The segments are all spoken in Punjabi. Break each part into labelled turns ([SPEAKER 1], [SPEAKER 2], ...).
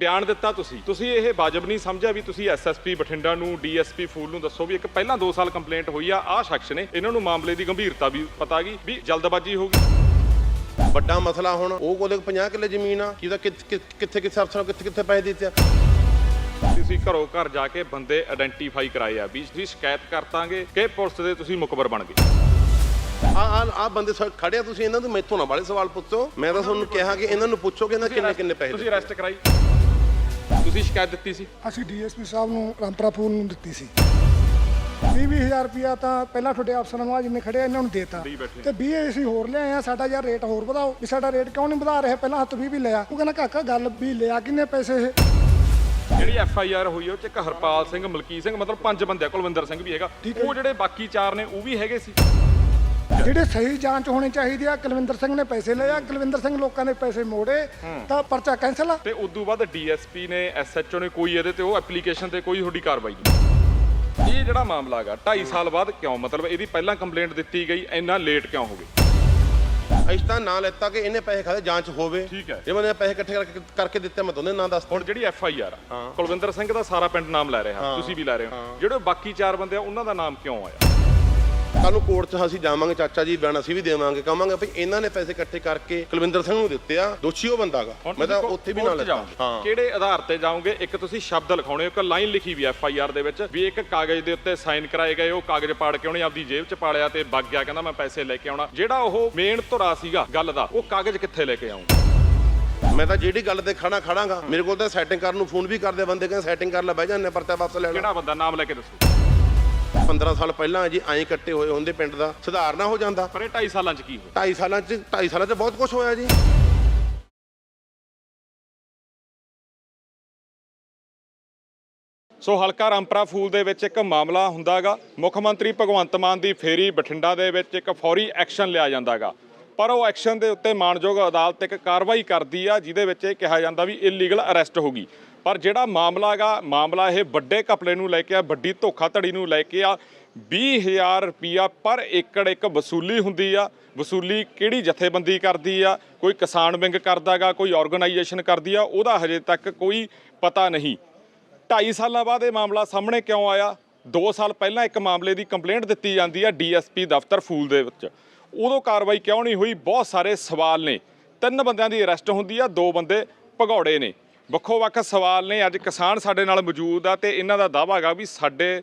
[SPEAKER 1] ਬਿਆਨ ਦਿੱਤਾ ਤੁਸੀਂ। ਤੁਸੀਂ ਇਹ ਵਾਜਬ ਨਹੀਂ ਸਮਝਿਆ ਵੀ ਤੁਸੀਂ ਐਸਐਸਪੀ ਬਠਿੰਡਾ ਨੂੰ ਡੀਐਸਪੀ ਫੂਲ ਨੂੰ ਦੱਸੋ ਵੀ ਇੱਕ ਪਹਿਲਾਂ 2 ਸਾਲ ਕੰਪਲੇਂਟ ਹੋਈ ਆ ਆਹ ਸ਼ਖਸ ਨੇ। ਇਹਨਾਂ ਨੂੰ ਮਾਮਲੇ ਦੀ ਗੰਭੀਰਤਾ ਵੀ ਪਤਾ ਗਈ ਵੀ ਜਲਦਬਾਜ਼ੀ ਹੋ ਗਈ।
[SPEAKER 2] ਵੱਡਾ ਮਸਲਾ ਹੁਣ ਉਹ ਕੋਲੇ 50 ਕਿੱਲੇ ਜ਼ਮੀਨ ਆ ਕਿਹਦਾ ਕਿੱਥੇ ਕਿੱਥੇ ਅਫਸਰਾਂ ਨੂੰ ਕਿੱਥੇ ਕਿੱਥੇ ਪੈਸੇ ਦਿੱਤੇ ਆ?
[SPEAKER 1] ਤੁਸੀਂ ਘਰੋਂ ਘਰ ਜਾ ਕੇ ਬੰਦੇ ਆਇਡੈਂਟੀਫਾਈ ਕਰਾਏ ਆ ਵੀ ਤੁਸੀਂ ਸ਼ਿਕਾਇਤ ਕਰਤਾਂਗੇ ਕਿ ਪੁਲਿਸ ਦੇ ਤੁਸੀਂ ਮੁਕਬਰ ਬਣ ਗਏ।
[SPEAKER 2] ਆ ਆ ਆ ਬੰਦੇ ਸਾ- ਖੜੇ ਆ ਤੁਸੀਂ ਇਹਨਾਂ ਤੋਂ ਮੈਥੋਂ ਨਾ ਬਾਲੇ ਸਵਾਲ ਪੁੱਛੋ। ਮੈਂ ਤਾਂ ਤੁਹਾਨੂੰ ਕਿਹਾ ਕਿ ਇਹਨਾਂ ਨੂੰ ਪੁੱਛੋ ਕਿ ਇਹਨਾਂ ਕਿੰਨੇ ਕਿੰਨੇ ਪੈਸੇ
[SPEAKER 1] ਤੁਸੀਂ। ਅਰੈਸਟ ਕਰਾਈ। ਤੁਸੀਂ ਸ਼ਿਕਾਇਤ ਦਿੱਤੀ ਸੀ?
[SPEAKER 3] ਅਸੀਂ ਡੀਐਸਪੀ ਸਾਹਿਬ ਨੂੰ ਰਾਮਪੁਰਾ ਫੂਲ ਨੂੰ ਦਿੱਤੀ ਸੀ। 20000 ਰੁਪਿਆ ਤਾਂ ਪਹਿਲਾਂ ਤੁਹਾਡੇ ਅਫਸਰਾਂ ਨੂੰ ਆ ਜਿੰਨੇ ਖੜੇ ਆ ਇਹਨਾਂ ਨੂੰ ਦੇਤਾ।
[SPEAKER 1] ਦੇਈ ਬੈਠੇ।
[SPEAKER 3] ਤੇ 20 ਅਸੀਂ ਹੋਰ ਲਿਆਏ ਆ ਸਾਡਾ ਯਾਰ ਰੇਟ ਹੋਰ ਵਧਾਓ। ਵੀ ਸਾਡਾ ਰੇਟ ਕਿਉਂ ਨਹੀਂ ਵਧਾ ਰਹੇ? ਪਹਿਲਾਂ ਹੱਥ 20 ਵੀ ਲਿਆ। ਉਹ ਕਹਿੰਦਾ ਕਾਕਾ ਗੱਲ ਵੀ ਲਿਆ ਕਿੰਨੇ ਪੈਸੇ? ਇਹ
[SPEAKER 1] ਜਿਹੜੀ ਐਫ ਆਈ ਆਰ ਹੋਈ ਆ, ਉਹ ਚ ਇੱਕ ਹਰਪਾਲ ਸਿੰਘ ਮਲਕੀਤ ਸਿੰਘ ਮਤਲਬ ਪੰਜ ਬੰਦੇ ਆ, ਕੁਲਵਿੰਦਰ ਸਿੰਘ ਵੀ ਹੈਗਾ।
[SPEAKER 3] ਠੀਕ ਹੈ।
[SPEAKER 1] ਉਹ ਜਿਹੜੇ ਬਾਕੀ ਚਾਰ ਨੇ ਉਹ ਵੀ ਹੈਗੇ ਸੀ।
[SPEAKER 3] ਜਿਹੜੇ ਸਹੀ ਜਾਂਚ ਹੋਣੀ ਚਾਹੀਦੀ ਆ ਕੁਲਵਿੰਦਰ ਸਿੰਘ ਨੇ ਪੈਸੇ ਲਏ ਆ ਕੁਲਵਿੰਦਰ ਸਿੰਘ ਲੋਕਾਂ ਨੇ ਪੈਸੇ ਮੋੜੇ ਤਾਂ ਪਰਚਾ ਕੈਂਸਲ ਆ।
[SPEAKER 1] ਤੇ ਉਦੋਂ ਬਾਅਦ ਡੀਐਸਪੀ ਨੇ ਐਸਐਚਓ ਨੇ ਕੋਈ ਇਹਦੇ ਤੇ ਉਹ ਐਪਲੀਕੇਸ਼ਨ ਤੇ ਕੋਈ ਤੁਹਾਡੀ ਕਾਰਵਾਈ ਨਹੀਂ। ਇਹ ਜਿਹੜਾ ਮਾਮਲਾ ਹੈਗਾ 2.5 ਸਾਲ ਬਾਅਦ ਕਿਉਂ? ਮਤਲਬ ਇਹਦੀ ਪਹਿਲਾਂ ਕੰਪਲੇਂਟ ਦਿੱਤੀ ਗਈ ਇੰਨਾ ਲੇਟ ਕਿਉਂ ਹੋ ਗਈ?
[SPEAKER 2] ਅਸੀਂ ਤਾਂ ਨਾਂ ਲੈਤਾ ਕਿ ਇਹਨੇ ਪੈਸੇ ਖਾਦੇ ਜਾਂਚ ਹੋਵੇ।
[SPEAKER 1] ਠੀਕ ਹੈ।
[SPEAKER 2] ਜੇ ਬੰਦੇ ਨੇ ਪੈਸੇ ਇਕੱਠੇ ਕਰਕੇ ਕਰਕੇ ਦਿੱਤੇ ਮੈਂ ਤੁਹਾਨੂੰ ਨਾਂ ਦੱਸ
[SPEAKER 1] ਹੁਣ ਜਿਹੜੀ ਐਫ ਆਈ ਆਰ ਆ ਕੁਲਵਿੰਦਰ ਸਿੰਘ ਦਾ ਸਾਰਾ ਪਿੰਡ ਨਾਮ ਲੈ ਰਿਹਾ ਤੁਸੀਂ ਵੀ ਲੈ ਰਹੇ ਹੋ। ਜਿਹੜੇ ਬਾਕੀ ਚਾਰ ਬੰਦੇ ਆ ਉਹਨਾਂ ਦਾ ਨਾਮ ਕਿਉਂ ਆਇਆ?
[SPEAKER 2] ਕੱਲ ਨੂੰ ਕੋਰਟ 'ਚ ਅਸੀਂ ਜਾਵਾਂਗੇ ਚਾਚਾ ਜੀ ਬਿਆਨ ਅਸੀਂ ਵੀ ਦੇਵਾਂਗੇ ਕਹਾਂਗੇ ਭਈ ਇਹਨਾਂ ਨੇ ਪੈਸੇ ਇਕੱਠੇ ਕਰਕੇ ਕੁਲਵਿੰਦਰ ਸਿੰਘ ਨੂੰ ਦਿੱਤੇ ਆ ਦੋਸ਼ੀ ਉਹ ਬੰਦਾਗਾ
[SPEAKER 1] ਹੁਣ
[SPEAKER 2] ਮੈਂ ਤਾਂ ਉੱਥੇ ਵੀ
[SPEAKER 1] ਕੋਰਟ
[SPEAKER 2] ਨਾਂ
[SPEAKER 1] ਚ
[SPEAKER 2] ਲੈਤਾ
[SPEAKER 1] ਜਾਓਗੇ।
[SPEAKER 2] ਹਾਂ।
[SPEAKER 1] ਕਿਹੜੇ ਆਧਾਰ ਤੇ ਜਾਓਗੇ? ਇੱਕ ਤੁਸੀਂ ਸ਼ਬਦ ਲਿਖਾਉਣੇ ਹੋ, ਇੱਕ ਲਾਈਨ ਲਿਖੀ ਵੀ ਐਫ ਆਈ ਆਰ ਦੇ ਵਿੱਚ ਵੀ ਇੱਕ ਕਾਗਜ਼ ਦੇ ਉੱਤੇ ਸਾਈਨ ਕਰਾਏ ਗਏ ਉਹ ਕਾਗਜ਼ ਪਾੜ ਕੇ ਉਹਨੇ ਆਪਦੀ ਜੇਬ 'ਚ ਪਾ ਲਿਆ ਤੇ ਵਗ ਗਿਆ ਕਹਿੰਦਾ ਮੈਂ ਪੈਸੇ ਲੈ ਕੇ ਆਉਣਾ। ਜਿਹੜਾ ਉਹ ਮੇਨ ਧੁਰਾ ਸੀਗਾ ਗੱਲ ਦਾ ਉਹ ਕਾਗਜ਼ ਕਿੱਥੇ ਲੈ ਕੇ ਆਉਂਗਾ
[SPEAKER 2] ਮੈਂ ਤਾਂ ਜਿਹੜੀ ਗੱਲ ਤੇ ਖੜਾ ਖੜਾਂਗਾ ਮੇਰੇ ਕੋਲ ਤਾਂ ਸੈਟਿੰਗ ਕਰਨ ਨੂੰ ਫੋਨ ਵੀ ਕਰਦੇ ਬੰਦੇ ਕਹਿੰਦੇ ਸੈਟਿੰਗ ਕਰ ਲੈ ਬਹਿ ਜਾਂਦੇ ਪਰਚਾ ਵਾਪਸ ਲੈ ਲੈ।
[SPEAKER 1] ਕਿਹੜਾ ਬੰਦਾ? ਨਾਮ ਲੈ ਕੇ ਦੱਸੋ।
[SPEAKER 2] 15 ਸਾਲ ਪਹਿਲਾਂ ਜੀ ਐਂ ਇਕੱਠੇ ਹੋਏ ਹੁੰਦੇ ਪਿੰਡ ਦਾ ਸੁਧਾਰ ਨਾ ਹੋ ਜਾਂਦਾ।
[SPEAKER 1] ਪਰ ਇਹ 2.5 ਸਾਲਾਂ 'ਚ ਕੀ ਹੋਇਆ?
[SPEAKER 2] 2.5 ਸਾਲਾਂ 'ਚ 2.5 ਸਾਲਾਂ 'ਚ ਬਹੁਤ ਕੁਝ ਹੋਇਆ ਜੀ।
[SPEAKER 1] ਸੋ ਹਲਕਾ ਰਾਮਪਰਾ ਫੂਲ ਦੇ ਵਿੱਚ ਇੱਕ ਮਾਮਲਾ ਹੁੰਦਾਗਾ। ਮੁੱਖ ਮੰਤਰੀ ਭਗਵੰਤ ਮਾਨ ਦੀ ਫੇਰੀ ਬਠਿੰਡਾ ਦੇ ਵਿੱਚ ਇੱਕ ਫੌਰੀ ਐਕਸ਼ਨ ਲਿਆ ਜਾਂਦਾਗਾ। ਪਰ ਉਹ ਐਕਸ਼ਨ ਦੇ ਉੱਤੇ ਮਾਨਯੋਗ ਅਦਾਲਤ ਇੱਕ ਕਾਰਵਾਈ ਕਰਦੀ ਆ ਜਿਹਦੇ ਵਿੱਚ ਇਹ ਕਿਹਾ ਜਾਂਦਾ ਵੀ ਇਲੀਗਲ ਅਰੈਸਟ ਹੋ ਗਈ। ਪਰ ਜਿਹੜਾ ਮਾਮਲਾ ਹੈਗਾ, ਮਾਮਲਾ ਇਹ ਵੱਡੇ ਘਪਲੇ ਨੂੰ ਲੈ ਕੇ ਆ, ਵੱਡੀ ਧੋਖਾਧੜੀ ਨੂੰ ਲੈ ਕੇ ਆ 20000 ਰੁਪਿਆ ਪਰ ਏਕੜ ਇੱਕ ਵਸੂਲੀ ਹੁੰਦੀ ਆ। ਵਸੂਲੀ ਕਿਹੜੀ ਜਥੇਬੰਦੀ ਕਰਦੀ ਆ? ਕੋਈ ਕਿਸਾਨ ਵਿੰਗ ਕਰਦਾਗਾ ਕੋਈ ਆਰਗੇਨਾਈਜੇਸ਼ਨ ਕਰਦੀ ਆ, ਉਹਦਾ ਹਜੇ ਤੱਕ ਕੋਈ ਪਤਾ ਨਹੀਂ। 2.5 ਸਾਲਾਂ ਬਾਅਦ ਇਹ ਮਾਮਲਾ ਸਾਹਮਣੇ ਕਿਉਂ ਆਇਆ? 2 ਸਾਲ ਪਹਿਲਾਂ ਇੱਕ ਮਾਮਲੇ ਦੀ ਕੰਪਲੇਂਟ ਦਿੱਤੀ ਜਾਂਦੀ ਹੈ ਡੀਐਸਪੀ ਦਫ਼ਤਰ ਫੂਲ ਦੇ ਵਿੱਚ। ਉਦੋਂ ਕਾਰਵਾਈ ਕਿਉਂ ਨਹੀਂ ਹੋਈ? ਬਹੁਤ ਸਾਰੇ ਸਵਾਲ ਨੇ। ਤਿੰਨ ਬੰਦਿਆਂ ਦੀ ਅਰੈਸਟ ਹੁੰਦੀ ਆ, ਦੋ ਬੰਦੇ ਭਗੌੜੇ ਨੇ। ਵੱਖੋ ਵੱਖ ਸਵਾਲ ਨੇ, ਅੱਜ ਕਿਸਾਨ ਸਾਡੇ ਨਾਲ ਮੌਜੂਦ ਆ ਤੇ ਇਹਨਾਂ ਦਾ ਦਾਅਵਾ ਹੈਗਾ ਵੀ ਸਾਡੇ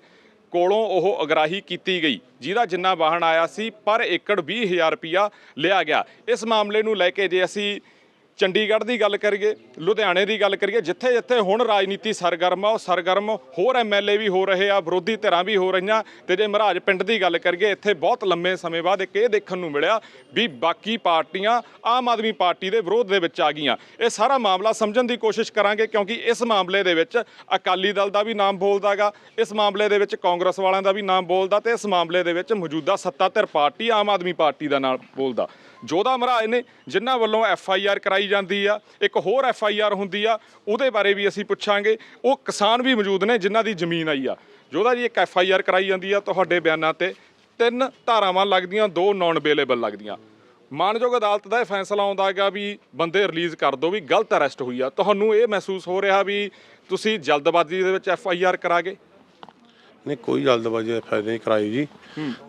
[SPEAKER 1] ਕੋਲੋਂ ਉਹ ਅਗਰਾਹੀ ਕੀਤੀ ਗਈ, ਜਿਹਦਾ ਜਿੰਨਾ ਵਾਹਨ ਆਇਆ ਸੀ, ਪਰ ਏਕੜ 20000 ਰੁਪਿਆ ਲਿਆ ਗਿਆ। ਇਸ ਮਾਮਲੇ ਨੂੰ ਲੈ ਕੇ ਜੇ ਅਸੀਂ ਚੰਡੀਗੜ੍ਹ ਦੀ ਗੱਲ ਕਰੀਏ, ਲੁਧਿਆਣੇ ਦੀ ਗੱਲ ਕਰੀਏ, ਜਿੱਥੇ ਜਿੱਥੇ ਹੁਣ ਰਾਜਨੀਤੀ ਸਰਗਰਮ ਆ, ਉਹ ਸਰਗਰਮ ਹੋਰ ਐਮਐਲਏ ਵੀ ਹੋ ਰਹੇ ਆ, ਵਿਰੋਧੀ ਧਿਰਾਂ ਵੀ ਹੋ ਰਹੀਆਂ। ਤੇ ਜੇ ਮਹਾਰਾਜ ਪਿੰਡ ਦੀ ਗੱਲ ਕਰੀਏ, ਇੱਥੇ ਬਹੁਤ ਲੰਮੇ ਸਮੇਂ ਬਾਅਦ ਇੱਕ ਇਹ ਦੇਖਣ ਨੂੰ ਮਿਲਿਆ ਵੀ ਬਾਕੀ ਪਾਰਟੀਆਂ ਆਮ ਆਦਮੀ ਪਾਰਟੀ ਦੇ ਵਿਰੋਧ ਦੇ ਵਿੱਚ ਆ ਗਈਆਂ। ਇਹ ਸਾਰਾ ਮਾਮਲਾ ਸਮਝਣ ਦੀ ਕੋਸ਼ਿਸ਼ ਕਰਾਂਗੇ, ਕਿਉਂਕਿ ਇਸ ਮਾਮਲੇ ਦੇ ਵਿੱਚ ਅਕਾਲੀ ਦਲ ਦਾ ਵੀ ਨਾਮ ਬੋਲਦਾਗਾ, ਇਸ ਮਾਮਲੇ ਦੇ ਵਿੱਚ ਕਾਂਗਰਸ ਵਾਲਿਆਂ ਦਾ ਵੀ ਨਾਮ ਬੋਲਦਾ ਤੇ ਇਸ ਮਾਮਲੇ ਦੇ ਵਿੱਚ ਮੌਜੂਦਾ ਸੱਤਾਧਿਰ ਪਾਰਟੀ ਆਮ ਆਦਮੀ ਪਾਰਟੀ ਦਾ ਨਾਮ ਬੋਲਦਾ। ਜੋਧਾ ਮਹਾਰਾਜ ਨੇ ਜਿਨ੍ਹਾਂ ਵੱਲੋਂ ਐਫ ਆਈ ਆਰ ਕਰਾਈ ਜਾਂਦੀ ਆ, ਇੱਕ ਹੋਰ ਐਫ ਆਈ ਆਰ ਹੁੰਦੀ ਆ, ਉਹਦੇ ਬਾਰੇ ਵੀ ਅਸੀਂ ਪੁੱਛਾਂਗੇ। ਉਹ ਕਿਸਾਨ ਵੀ ਮੌਜੂਦ ਨੇ ਜਿਨ੍ਹਾਂ ਦੀ ਜ਼ਮੀਨ ਆਈ ਆ। ਜੋਧਾ ਜੀ, ਇੱਕ ਐਫ ਆਈ ਆਰ ਕਰਾਈ ਜਾਂਦੀ ਆ ਤੁਹਾਡੇ ਬਿਆਨਾਂ ਤੇ। ਤਿੰਨ ਧਾਰਾਵਾਂ ਲੱਗਦੀਆਂ, ਦੋ ਨਾਨ ਅਵੇਲੇਬਲ ਲੱਗਦੀਆਂ। ਮਾਨਯੋਗ ਅਦਾਲਤ ਦਾ ਇਹ ਫੈਸਲਾ ਆਉਂਦਾ ਹੈਗਾ ਵੀ ਬੰਦੇ ਰਿਲੀਜ਼ ਕਰ ਦਿਓ ਵੀ ਗਲਤ ਅਰੈਸਟ ਹੋਈ ਆ। ਤੁਹਾਨੂੰ ਇਹ ਮਹਿਸੂਸ ਹੋ ਰਿਹਾ ਵੀ ਤੁਸੀਂ ਜਲਦਬਾਜ਼ੀ ਦੇ ਵਿੱਚ ਐਫ ਆਈ ਆਰ ਕਰਾਗੇ?
[SPEAKER 2] ਨਹੀਂ ਕੋਈ ਜਲਦਬਾਜ਼ੀ ਦਾ ਫਾਇਦਾ ਨਹੀਂ ਕਰਾਈ ਜੀ।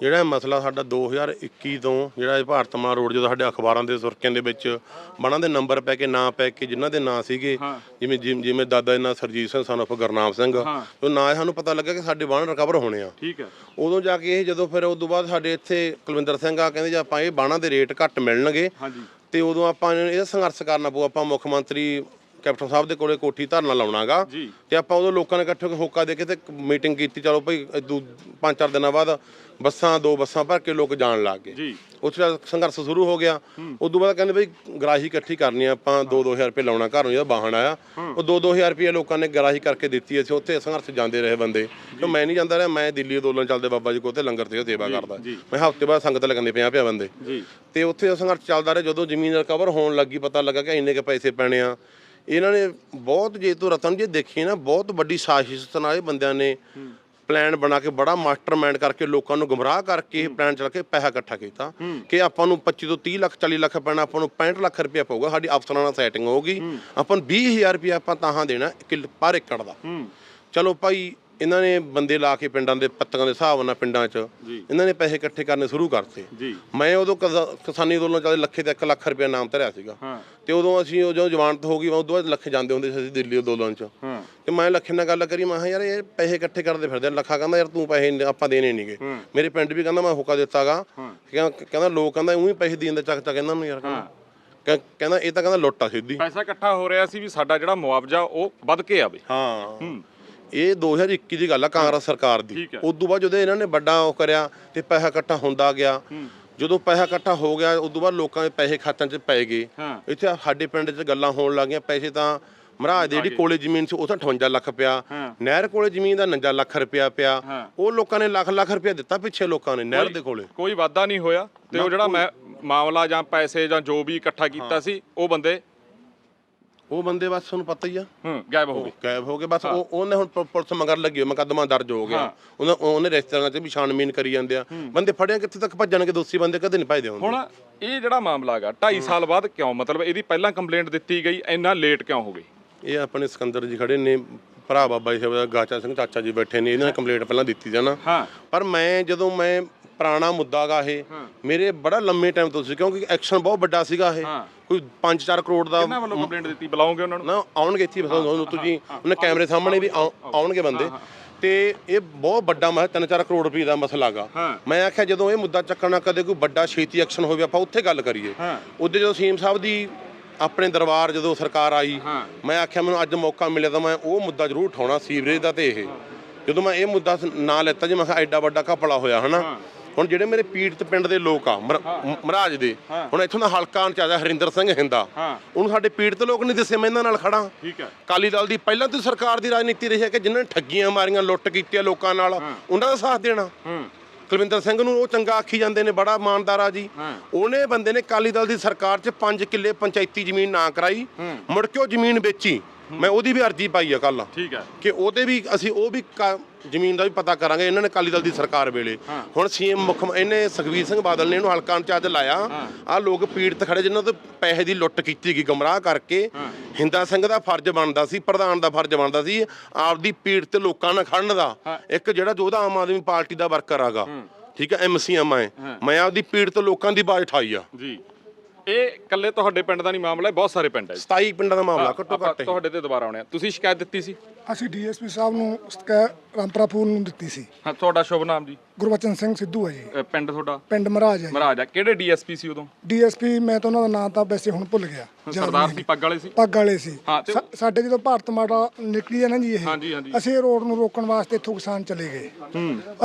[SPEAKER 2] ਜਿਹੜਾ ਇਹ ਮਸਲਾ ਸਾਡਾ 2021 ਤੋਂ ਜਿਹੜਾ ਇਹ ਭਾਰਤ ਰੋਡ ਜਦੋਂ ਸਾਡੇ ਅਖਬਾਰਾਂ ਦੇ ਸੁਰਖੀਆਂ ਦੇ ਵਿੱਚ ਬਣਾ ਦੇ ਨੰਬਰ ਪੈ ਕੇ ਨਾਂ ਪੈ ਕੇ ਜਿਨ੍ਹਾਂ ਦੇ ਨਾਂ ਸੀਗੇ। ਜਿਵੇਂ ਜਿਵੇਂ ਜਿਵੇਂ ਦਾਦਾ ਦੇ ਨਾਂ ਸਰਜੀਤ ਸਿੰਘ ਸਨ of ਗੁਰਨਾਮ ਸਿੰਘ। ਉਹ ਨਾਂ ਸਾਨੂੰ ਪਤਾ ਲੱਗਾ ਕਿ ਸਾਡੇ ਬਾਣ ਰਿਕਵਰ ਹੋਣੇ ਆ।
[SPEAKER 1] ਠੀਕ ਹੈ।
[SPEAKER 2] ਉਦੋਂ ਜਾ ਕੇ ਇਹ ਜਦੋਂ ਫਿਰ ਉਸ ਤੋਂ ਬਾਅਦ ਸਾਡੇ ਇੱਥੇ ਕੁਲਵਿੰਦਰ ਸਿੰਘ ਆ ਕਹਿੰਦੇ ਜੇ ਆਪਾਂ ਇਹ ਬਾਣਾ ਦੇ ਰੇਟ ਘੱਟ ਮਿਲਣਗੇ
[SPEAKER 1] ਹਾਂਜੀ।
[SPEAKER 2] ਤੇ ਉਦੋਂ ਆਪਾਂ ਨੇ ਇਹਦਾ ਸੰਘਰਸ਼ ਕਰਨਾ ਪਊ ਆਪਾਂ ਮੁੱਖ ਮੰਤਰੀ ਕੈਪਟਨ ਸਾਹਿਬ ਦੇ ਕੋਲੇ ਕੋਠੀ ਧਰਨਾ ਲਾਉਣਾਗਾ। ਤੇ ਆਪਾਂ ਉਦੋਂ ਲੋਕਾਂ ਨੇ ਇਕੱਠੇ ਹੋ ਕੇ ਹੋਕਾ ਦੇ ਕੇ ਤੇ ਮੀਟਿੰਗ ਕੀਤੀ ਚਲੋ ਭਾਈ ਦੂ- ਪੰਜ ਚਾਰ ਦਿਨਾਂ ਬਾਅਦ ਬੱਸਾਂ ਦੋ ਬੱਸਾਂ ਭਰ ਕੇ ਲੋਕ ਜਾਣ ਲੱਗ ਗਏ। ਉੱਥੇ ਸੰਘਰਸ਼ ਸ਼ੁਰੂ ਹੋ ਗਿਆ। ਉਦੋਂ ਬਾਅਦ ਕਹਿੰਦੇ ਬਈ ਗਰਾਹੀ ਇਕੱਠੀ ਕਰਨੀ ਆ ਆਪਾਂ 2-2000 ਰੁਪਏ ਲਾਉਣਾ ਘਰੋਂ ਜਿਹਦਾ ਵਾਹਨ ਆਇਆ ਉਹ 2-2000 ਰੁਪਏ ਲੋਕਾਂ ਨੇ ਗਰਾਹੀ ਕਰਕੇ ਦਿੱਤੀ ਅਸੀਂ ਉੱਥੇ ਸੰਘਰਸ਼ ਜਾਂਦੇ ਰਹੇ ਬੰਦੇ। ਤੇ ਮੈਂ ਨਹੀਂ ਜਾਂਦਾ ਰਿਹਾ ਮੈਂ ਦਿੱਲੀ ਅੰਦੋਲਨ ਚੱਲਦੇ ਬਾਬਾ ਜੀ ਕੋਲ ਤੇ ਲੰਗਰ ਤੇ ਸੇਵਾ ਕਰਦਾ। ਮੈਂ ਹਫ਼ਤੇ ਬਾਅਦ ਸੰਗਤ ਲਗਾਉਂਦੇ ਪਿਆ ਪਿਆ ਬੰਦੇ। ਤੇ ਉੱਥੇ ਸੰਘਰਸ਼ ਚੱਲਦਾ ਰਿਹਾ ਜਦੋਂ ਜ਼ਮੀਨ ਰਿਕਵਰ ਹੋਣ ਲੱਗੀ ਪਤਾ ਲੱਗਾ ਕਿ ਇੰਨੇ ਕੇ ਪੈਸੇ ਪੈਣੇ ਆ। ਇਹਨਾਂ ਨੇ ਬਹੁਤ ਜੇ ਤੋਂ ਰਤਨ ਜੇ ਦੇਖੀ ਨਾ ਬਹੁਤ ਵੱਡੀ ਸਾਜ਼ਿਸ਼ ਨਾਲ ਇਹ ਬੰਦਿਆਂ ਨੇ ਪਲਾਨ ਬਣਾ ਕੇ ਬੜਾ ਮਾਸਟਰਮਾਈਂਡ ਕਰਕੇ ਲੋਕਾਂ ਨੂੰ ਗੁੰਮਰਾਹ ਕਰਕੇ ਇਹ ਪਲਾਨ ਚਲਾ ਕੇ ਪੈਸਾ ਇਕੱਠਾ ਕੀਤਾ ਕਿ ਆਪਾਂ ਨੂੰ 25 ਤੋਂ 30 ਲੱਖ 40 ਲੱਖ ਪੈਣਾ ਆਪਾਂ ਨੂੰ 65 ਲੱਖ ਰੁਪਏ ਪਊਗਾ ਸਾਡੀ ਅਫਸਰਾਂ ਨਾਲ ਸੈਟਿੰਗ ਹੋਊਗੀ। ਆਪਾਂ ਨੂੰ 20000 ਰੁਪਏ ਆਪਾਂ ਤਾਹਾਂ ਦੇਣਾ ਕਿੱਲ- ਪਰ ਏਕੜ ਦਾ। ਚਲੋ ਭਾਈ ਇਹਨਾਂ ਨੇ ਬੰਦੇ ਲਾ ਕੇ ਪਿੰਡਾਂ ਦੇ ਪੱਤਿਆਂ ਦੇ ਹਿਸਾਬ ਨਾਲ ਪਿੰਡਾਂ 'ਚ ਇਹਨਾਂ ਨੇ ਪੈਸੇ ਇਕੱਠੇ ਕਰਨੇ ਸ਼ੁਰੂ ਕਰਤੇ। ਮੈਂ ਉਦੋਂ ਕਿਸਾਨੀ ਅੰਦੋਲਨ ਚੱਲਦੇ ਲੱਖੇ ਤੇ 1 ਲੱਖ ਰੁਪਏ ਨਾਮ ਧਰਿਆ ਸੀਗਾ। ਤੇ ਉਦੋਂ ਅਸੀਂ ਉਹ ਜਦੋਂ ਜਵਾਨਤ ਹੋ ਗਈ ਉਦੋਂ ਬਾਅਦ ਲੱਖੇ ਜਾਂਦੇ ਹੁੰਦੇ ਸੀ ਅਸੀਂ ਦਿੱਲੀ ਅੰਦੋਲਨ 'ਚ। ਤੇ ਮੈਂ ਲੱਖੇ ਨਾਲ ਗੱਲ ਕਰੀ ਮੈਂ ਕਿਹਾ ਯਾਰ ਇਹ ਪੈਸੇ ਇਕੱਠੇ ਕਰਦੇ ਫਿਰਦੇ। ਲੱਖਾ ਕਹਿੰਦਾ ਯਾਰ ਤੂੰ ਪੈਸੇ ਆਪਾਂ ਦੇਣੇ ਨਹੀਂਗੇ ਮੇਰੇ ਪਿੰਡ ਵੀ ਕਹਿੰਦਾ ਮੈਂ ਹੁਕਾ ਦਿੱਤਾਗਾ। ਕਹਿੰਦਾ ਲੋਕ ਕਹਿੰਦਾ ਉਹੀ ਪੈਸੇ ਦੇ ਦਿੰਦੇ ਚੱਕ ਚੱਕ ਇਹਨਾਂ ਨੂੰ ਯਾਰ ਕਹਿੰਦਾ। ਕਹਿ- ਕਹਿੰਦਾ ਇਹ ਤਾਂ ਕਹਿੰਦਾ ਲੁੱਟ ਆ ਸਿੱਧੀ।
[SPEAKER 1] ਪੈਸਾ ਇਕੱਠਾ ਹੋ ਰਿਹਾ ਸੀ ਵੀ ਸਾਡਾ ਜਿਹੜਾ ਮੁਆਵਜ਼ਾ ਉਹ ਵੱਧ ਕੇ ਆਵੇ।
[SPEAKER 2] ਹੂੰ। ਇਹ 2021 ਦੀ ਗੱਲ ਆ ਕਾਂਗਰਸ ਸਰਕਾਰ ਦੀ।
[SPEAKER 1] ਠੀਕ ਹੈ।
[SPEAKER 2] ਉਸ ਤੋਂ ਬਾਅਦ ਜਦੋਂ ਇਹਨਾਂ ਨੇ ਵੱਡਾ ਉਹ ਕਰਿਆ ਤੇ ਪੈਸਾ ਇਕੱਠਾ ਹੁੰਦਾ ਗਿਆ। ਜਦੋਂ ਪੈਸਾ ਇਕੱਠਾ ਹੋ ਗਿਆ ਉਸ ਤੋਂ ਬਾਅਦ ਲੋਕਾਂ ਦੇ ਪੈਸੇ ਖਾਤਿਆਂ 'ਚ ਪੈ ਗਏ।
[SPEAKER 1] ਹਾਂ।
[SPEAKER 2] ਇੱਥੇ ਸਾਡੇ ਪਿੰਡ 'ਚ ਗੱਲਾਂ ਹੋਣ ਲੱਗੀਆਂ ਪੈਸੇ ਤਾਂ ਮਹਾਰਾਜ ਦੀ ਜਿਹੜੀ ਕੋਲੇ ਜ਼ਮੀਨ ਸੀ ਉਹ ਤਾਂ 58 ਲੱਖ ਪਿਆ।
[SPEAKER 1] ਹਾਂ।
[SPEAKER 2] ਨਹਿਰ ਕੋਲੇ ਜ਼ਮੀਨ ਦਾ 49 ਲੱਖ ਰੁਪਇਆ ਪਿਆ।
[SPEAKER 1] ਹਾਂ।
[SPEAKER 2] ਉਹ ਲੋਕਾਂ ਨੇ ਲੱਖ ਲੱਖ ਰੁਪਇਆ ਦਿੱਤਾ ਪਿੱਛੇ ਲੋਕਾਂ ਨੇ ਨਹਿਰ ਦੇ ਕੋਲੇ।
[SPEAKER 1] ਕੋਈ ਵਾਧਾ ਨਹੀਂ ਹੋਇਆ ਤੇ ਉਹ ਜਿਹੜਾ ਮੈਂ ਮਾਮਲਾ ਜਾਂ ਪੈਸੇ ਜਾਂ ਜੋ ਵੀ ਇਕੱਠਾ ਕੀਤਾ ਸੀ ਉਹ ਬੰਦੇ
[SPEAKER 2] ਉਹ ਬੰਦੇ ਬਸ ਤੁਹਾਨੂੰ ਪਤਾ ਹੀ ਆ।
[SPEAKER 1] ਹੂੰ ਗਾਇਬ ਹੋ ਗਏ।
[SPEAKER 2] ਗਾਇਬ ਹੋ ਗਏ ਬਸ ਉਹ ਉਹਨੇ ਹੁਣ ਪੁ- ਪੁਲਿਸ ਮਗਰ ਲੱਗੀ ਹੋਈ ਮੁਕੱਦਮਾ ਦਰਜ ਹੋ ਗਿਆ। ਉਹਨਾਂ ਉਹਨੇ ਰਿਸ਼ਤੇਦਾਰਾਂ 'ਚ ਵੀ ਛਾਣਬੀਨ ਕਰੀ ਜਾਂਦੇ ਆ। ਬੰਦੇ ਫੜਿਆ ਕਿੱਥੇ ਤੱਕ ਭੱਜਣਗੇ ਦੋਸ਼ੀ ਬੰਦੇ ਕਦੇ ਨਹੀਂ ਭੱਜਦੇ ਹੁੰਦੇ।
[SPEAKER 1] ਹੁਣ ਇਹ ਜਿਹੜਾ ਮਾਮਲਾ ਹੈਗਾ 2.5 ਸਾਲ ਬਾਅਦ ਕਿਉਂ? ਮਤਲਬ ਇਹਦੀ ਪਹਿਲਾਂ ਕੰਪਲੇਂਟ ਦਿੱਤੀ ਗਈ ਇੰਨਾ ਲੇਟ ਕਿਉਂ ਹੋ ਗਈ?
[SPEAKER 2] ਇਹ ਆਪਣੇ ਸਿਕੰਦਰ ਜੀ ਖੜੇ ਨੇ ਭਰਾ ਬਾਬਾ ਜੀ ਸਾਹਿਬ ਗਾਚਾ ਸਿੰਘ ਚਾਚਾ ਜੀ ਬੈਠੇ ਨੇ ਇਹਨਾਂ ਨੇ ਕੰਪਲੇਂਟ ਪਹਿਲਾਂ ਦਿੱਤੀ ਜਾਣਾ
[SPEAKER 1] ਹਾਂ।
[SPEAKER 2] ਪਰ ਮੈਂ ਜਦੋਂ ਮੈਂ ਪੁਰਾਣਾ ਮੁੱਦਾ ਗਾ ਇਹ ਮੇਰੇ ਬੜਾ ਲੰਮੇ ਟਾਈਮ ਤੋਂ ਸੀ ਕਿਉਂਕਿ ਐਕਸ਼ਨ ਬਹੁਤ ਵੱਡਾ ਸੀਗਾ ਇਹ।
[SPEAKER 1] ਹਾਂ।
[SPEAKER 2] ਕੋਈ 5-4 ਕਰੋੜ ਦਾ
[SPEAKER 1] ਕਿਹਨਾਂ ਵੱਲੋਂ ਕੰਪਲੇਂਟ ਦਿੱਤੀ? ਬੁਲਾਓਗੇ ਉਹਨਾਂ ਨੂੰ?
[SPEAKER 2] ਨਾ ਆਉਣਗੇ ਇੱਥੇ ਬਸ ਉਹਨੂੰ। ਤੁਸੀਂ ਉਹਨੇ ਕੈਮਰੇ ਸਾਹਮਣੇ ਵੀ ਆਉ- ਆਉਣਗੇ ਬੰਦੇ। ਤੇ ਇਹ ਬਹੁਤ ਵੱਡਾ ਮੈਂ 3-4 ਕਰੋੜ ਰੁਪਏ ਦਾ ਮਸਲਾ ਗਾ।
[SPEAKER 1] ਹਾਂ।
[SPEAKER 2] ਮੈਂ ਆਖਿਆ ਜਦੋਂ ਇਹ ਮੁੱਦਾ ਚੱਕਣਾ ਕਦੇ ਕੋਈ ਵੱਡਾ ਛੇਤੀ ਐਕਸ਼ਨ ਹੋਵੇ ਆਪਾਂ ਉੱਥੇ ਗੱਲ ਕਰੀਏ। ਉਹਦੇ ਜਦੋਂ ਸੀਐਮ ਸਾਹਿਬ ਦੀ ਆਪਣੇ ਦਰਬਾਰ ਜਦੋਂ ਸਰਕਾਰ ਆਈ। ਮੈਂ ਆਖਿਆ ਮੈਨੂੰ ਅੱਜ ਮੌਕਾ ਮਿਲਿਆ ਤਾਂ ਮੈਂ ਉਹ ਮੁੱਦਾ ਜ਼ਰੂਰ ਉਠਾਉਣਾ ਸੀਵਰੇਜ ਦਾ ਤੇ ਇਹ। ਜਦੋਂ ਮੈਂ ਇਹ ਮੁੱਦਾ ਨਾਂ ਲੈਤਾ ਜੀ ਮੈਂ ਕਿਹਾ ਐਡਾ ਵੱਡਾ ਘਪਲਾ ਹੋਇਆ ਹਨਾ? ਹੁਣ ਜਿਹੜੇ ਮੇਰੇ ਪੀੜਤ ਪਿੰਡ ਦੇ ਲੋਕ ਆ ਮਹਾਰਾਜ ਦੇ ਹੁਣ ਇੱਥੋਂ ਦਾ ਹਲਕਾ ਇੰਚਾਰਜ ਹਰਿੰਦਰ ਸਿੰਘ ਹਿੰਦਾ। ਉਹਨੂੰ ਸਾਡੇ ਪੀੜਤ ਲੋਕ ਨਹੀਂ ਦਿਸੇ ਮੈਂ ਇਹਨਾਂ ਨਾਲ ਖੜਾ
[SPEAKER 1] ਠੀਕ ਹੈ।
[SPEAKER 2] ਕਾਲੀ ਦਲ ਦੀ ਪਹਿਲਾਂ ਤੋਂ ਸਰਕਾਰ ਦੀ ਰਾਜਨੀਤੀ ਰਹੀ ਹੈ ਕਿ ਜਿਨ੍ਹਾਂ ਨੇ ਠੱਗੀਆਂ ਮਾਰੀਆਂ ਲੁੱਟ ਕੀਤੀਆਂ ਲੋਕਾਂ ਨਾਲ ਉਹਨਾਂ ਦਾ ਸਾਥ ਦੇਣਾ। ਕੁਲਵਿੰਦਰ ਸਿੰਘ ਨੂੰ ਉਹ ਚੰਗਾ ਆਖੀ ਜਾਂਦੇ ਨੇ ਬੜਾ ਇਮਾਨਦਾਰ ਆ ਜੀ। ਉਹਨੇ ਬੰਦੇ ਨੇ ਕਾਲੀ ਦਲ ਦੀ ਸਰਕਾਰ 'ਚ 5 ਕਿੱਲੇ ਪੰਚਾਇਤੀ ਜ਼ਮੀਨ ਨਾ ਕਰਾਈ। ਮੁੜ ਕੇ ਉਹ ਜ਼ਮੀਨ ਵੇਚੀ। ਮੈਂ ਉਹਦੀ ਵੀ ਅਰਜੀ ਪਾਈ ਆ ਕੱਲ
[SPEAKER 1] ਠੀਕ ਹੈ।
[SPEAKER 2] ਕਿ ਉਹਦੇ ਵੀ ਅਸੀਂ ਉਹ ਵੀ ਕਾ- ਜ਼ਮੀਨ ਦਾ ਵੀ ਪਤਾ ਕਰਾਂਗੇ ਇਹਨਾਂ ਨੇ ਕਾਲੀ ਦਲ ਦੀ ਸਰਕਾਰ ਵੇਲੇ। ਹੁਣ ਸੀਐਮ ਮੁੱਖ ਮ- ਇਹਨੇ ਸੁਖਬੀਰ ਸਿੰਘ ਬਾਦਲ ਨੇ ਇਹਨੂੰ ਹਲਕਾ ਇੰਚਾਰਜ ਲਾਇਆ। ਆ ਲੋਕ ਪੀੜਤ ਖੜੇ ਜਿਨ੍ਹਾਂ ਤੋਂ ਪੈਸੇ ਦੀ ਲੁੱਟ ਕੀਤੀ ਗਈ ਗਮਰਾਹ ਕਰਕੇ। ਹਿੰਦਾ ਸਿੰਘ ਦਾ ਫਰਜ਼ ਬਣਦਾ ਸੀ ਪ੍ਰਧਾਨ ਦਾ ਫਰਜ਼ ਬਣਦਾ ਸੀ ਆਪਦੀ ਪੀੜਤ ਲੋਕਾਂ ਨਾਲ ਖੜਨ ਦਾ। ਇੱਕ ਜਿਹੜਾ ਜੋਧਾ ਆਮ ਆਦਮੀ ਪਾਰਟੀ ਦਾ ਵਰਕਰ ਆਗਾ। ਠੀਕ ਹੈ ਐਮਸੀਐਮ ਹੈ। ਮੈਂ ਆਪਦੀ ਪੀੜਤ ਲੋਕਾਂ ਦੀ ਬਾਜ਼ ਉਠਾਈ ਆ।
[SPEAKER 1] ਜੀ। ਇਹ ਇਕੱਲੇ ਤੁਹਾਡੇ ਪਿੰਡ ਦਾ ਨਹੀਂ ਮਾਮਲਾ ਹੈ ਬਹੁਤ ਸਾਰੇ ਪਿੰਡ ਹੈ
[SPEAKER 2] 27 ਪਿੰਡਾਂ ਦਾ ਮਾਮਲਾ ਘੱਟੋ
[SPEAKER 1] ਆਪਾਂ
[SPEAKER 2] ਘੱਟ ਇਹ।
[SPEAKER 1] ਤੁਹਾਡੇ ਤੇ ਦੁਬਾਰਾ ਆਉਣੇ ਆ। ਤੁਸੀਂ ਸ਼ਿਕਾਇਤ ਦਿੱਤੀ ਸੀ?
[SPEAKER 3] ਅਸੀਂ ਡੀਐਸਪੀ ਸਾਹਿਬ ਨੂੰ ਸਕੈ ਰਾਮਪੁਰਾ ਫੂਲ ਨੂੰ ਦਿੱਤੀ ਸੀ।
[SPEAKER 1] ਹਾਂ ਤੁਹਾਡਾ ਸ਼ੁਭ ਨਾਮ ਜੀ?
[SPEAKER 3] ਗੁਰਬਚਨ ਸਿੰਘ ਸਿੱਧੂ ਹੈ ਜੀ।
[SPEAKER 1] ਅ, ਪਿੰਡ ਤੁਹਾਡਾ?
[SPEAKER 3] ਪਿੰਡ ਮਹਾਰਾਜ ਹੈ
[SPEAKER 1] ਮਹਾਰਾਜ ਆ। ਕਿਹੜੇ ਡੀਐਸਪੀ ਸੀ ਉਦੋਂ?
[SPEAKER 3] ਡੀਐਸਪੀ ਮੈਂ ਤਾਂ ਉਹਨਾਂ ਦਾ ਨਾਂ ਤਾਂ ਵੈਸੇ ਹੁਣ ਭੁੱਲ ਗਿਆ। ਯਾਦ
[SPEAKER 1] ਸਰਦਾਰ
[SPEAKER 3] ਨਹੀਂ।
[SPEAKER 1] ਸੀ ਪੱਗ ਵਾਲੇ ਸੀ?
[SPEAKER 3] ਪੱਗ ਵਾਲੇ ਸੀ।
[SPEAKER 1] ਹਾਂ, ਤੇ-
[SPEAKER 3] ਸਾ- ਸਾਡੇ ਜਦੋਂ ਭਾਰਤ ਮਾਤਾ ਨਿਕਲੀ ਹੈ ਨਾ ਜੀ ਇਹ
[SPEAKER 1] ਹਾਂਜੀ, ਹਾਂਜੀ।
[SPEAKER 3] ਅਸੀਂ ਰੋਡ ਨੂੰ ਰੋਕਣ ਵਾਸਤੇ ਇੱਥੋਂ ਕਿਸਾਨ ਚਲੇ ਗਏ।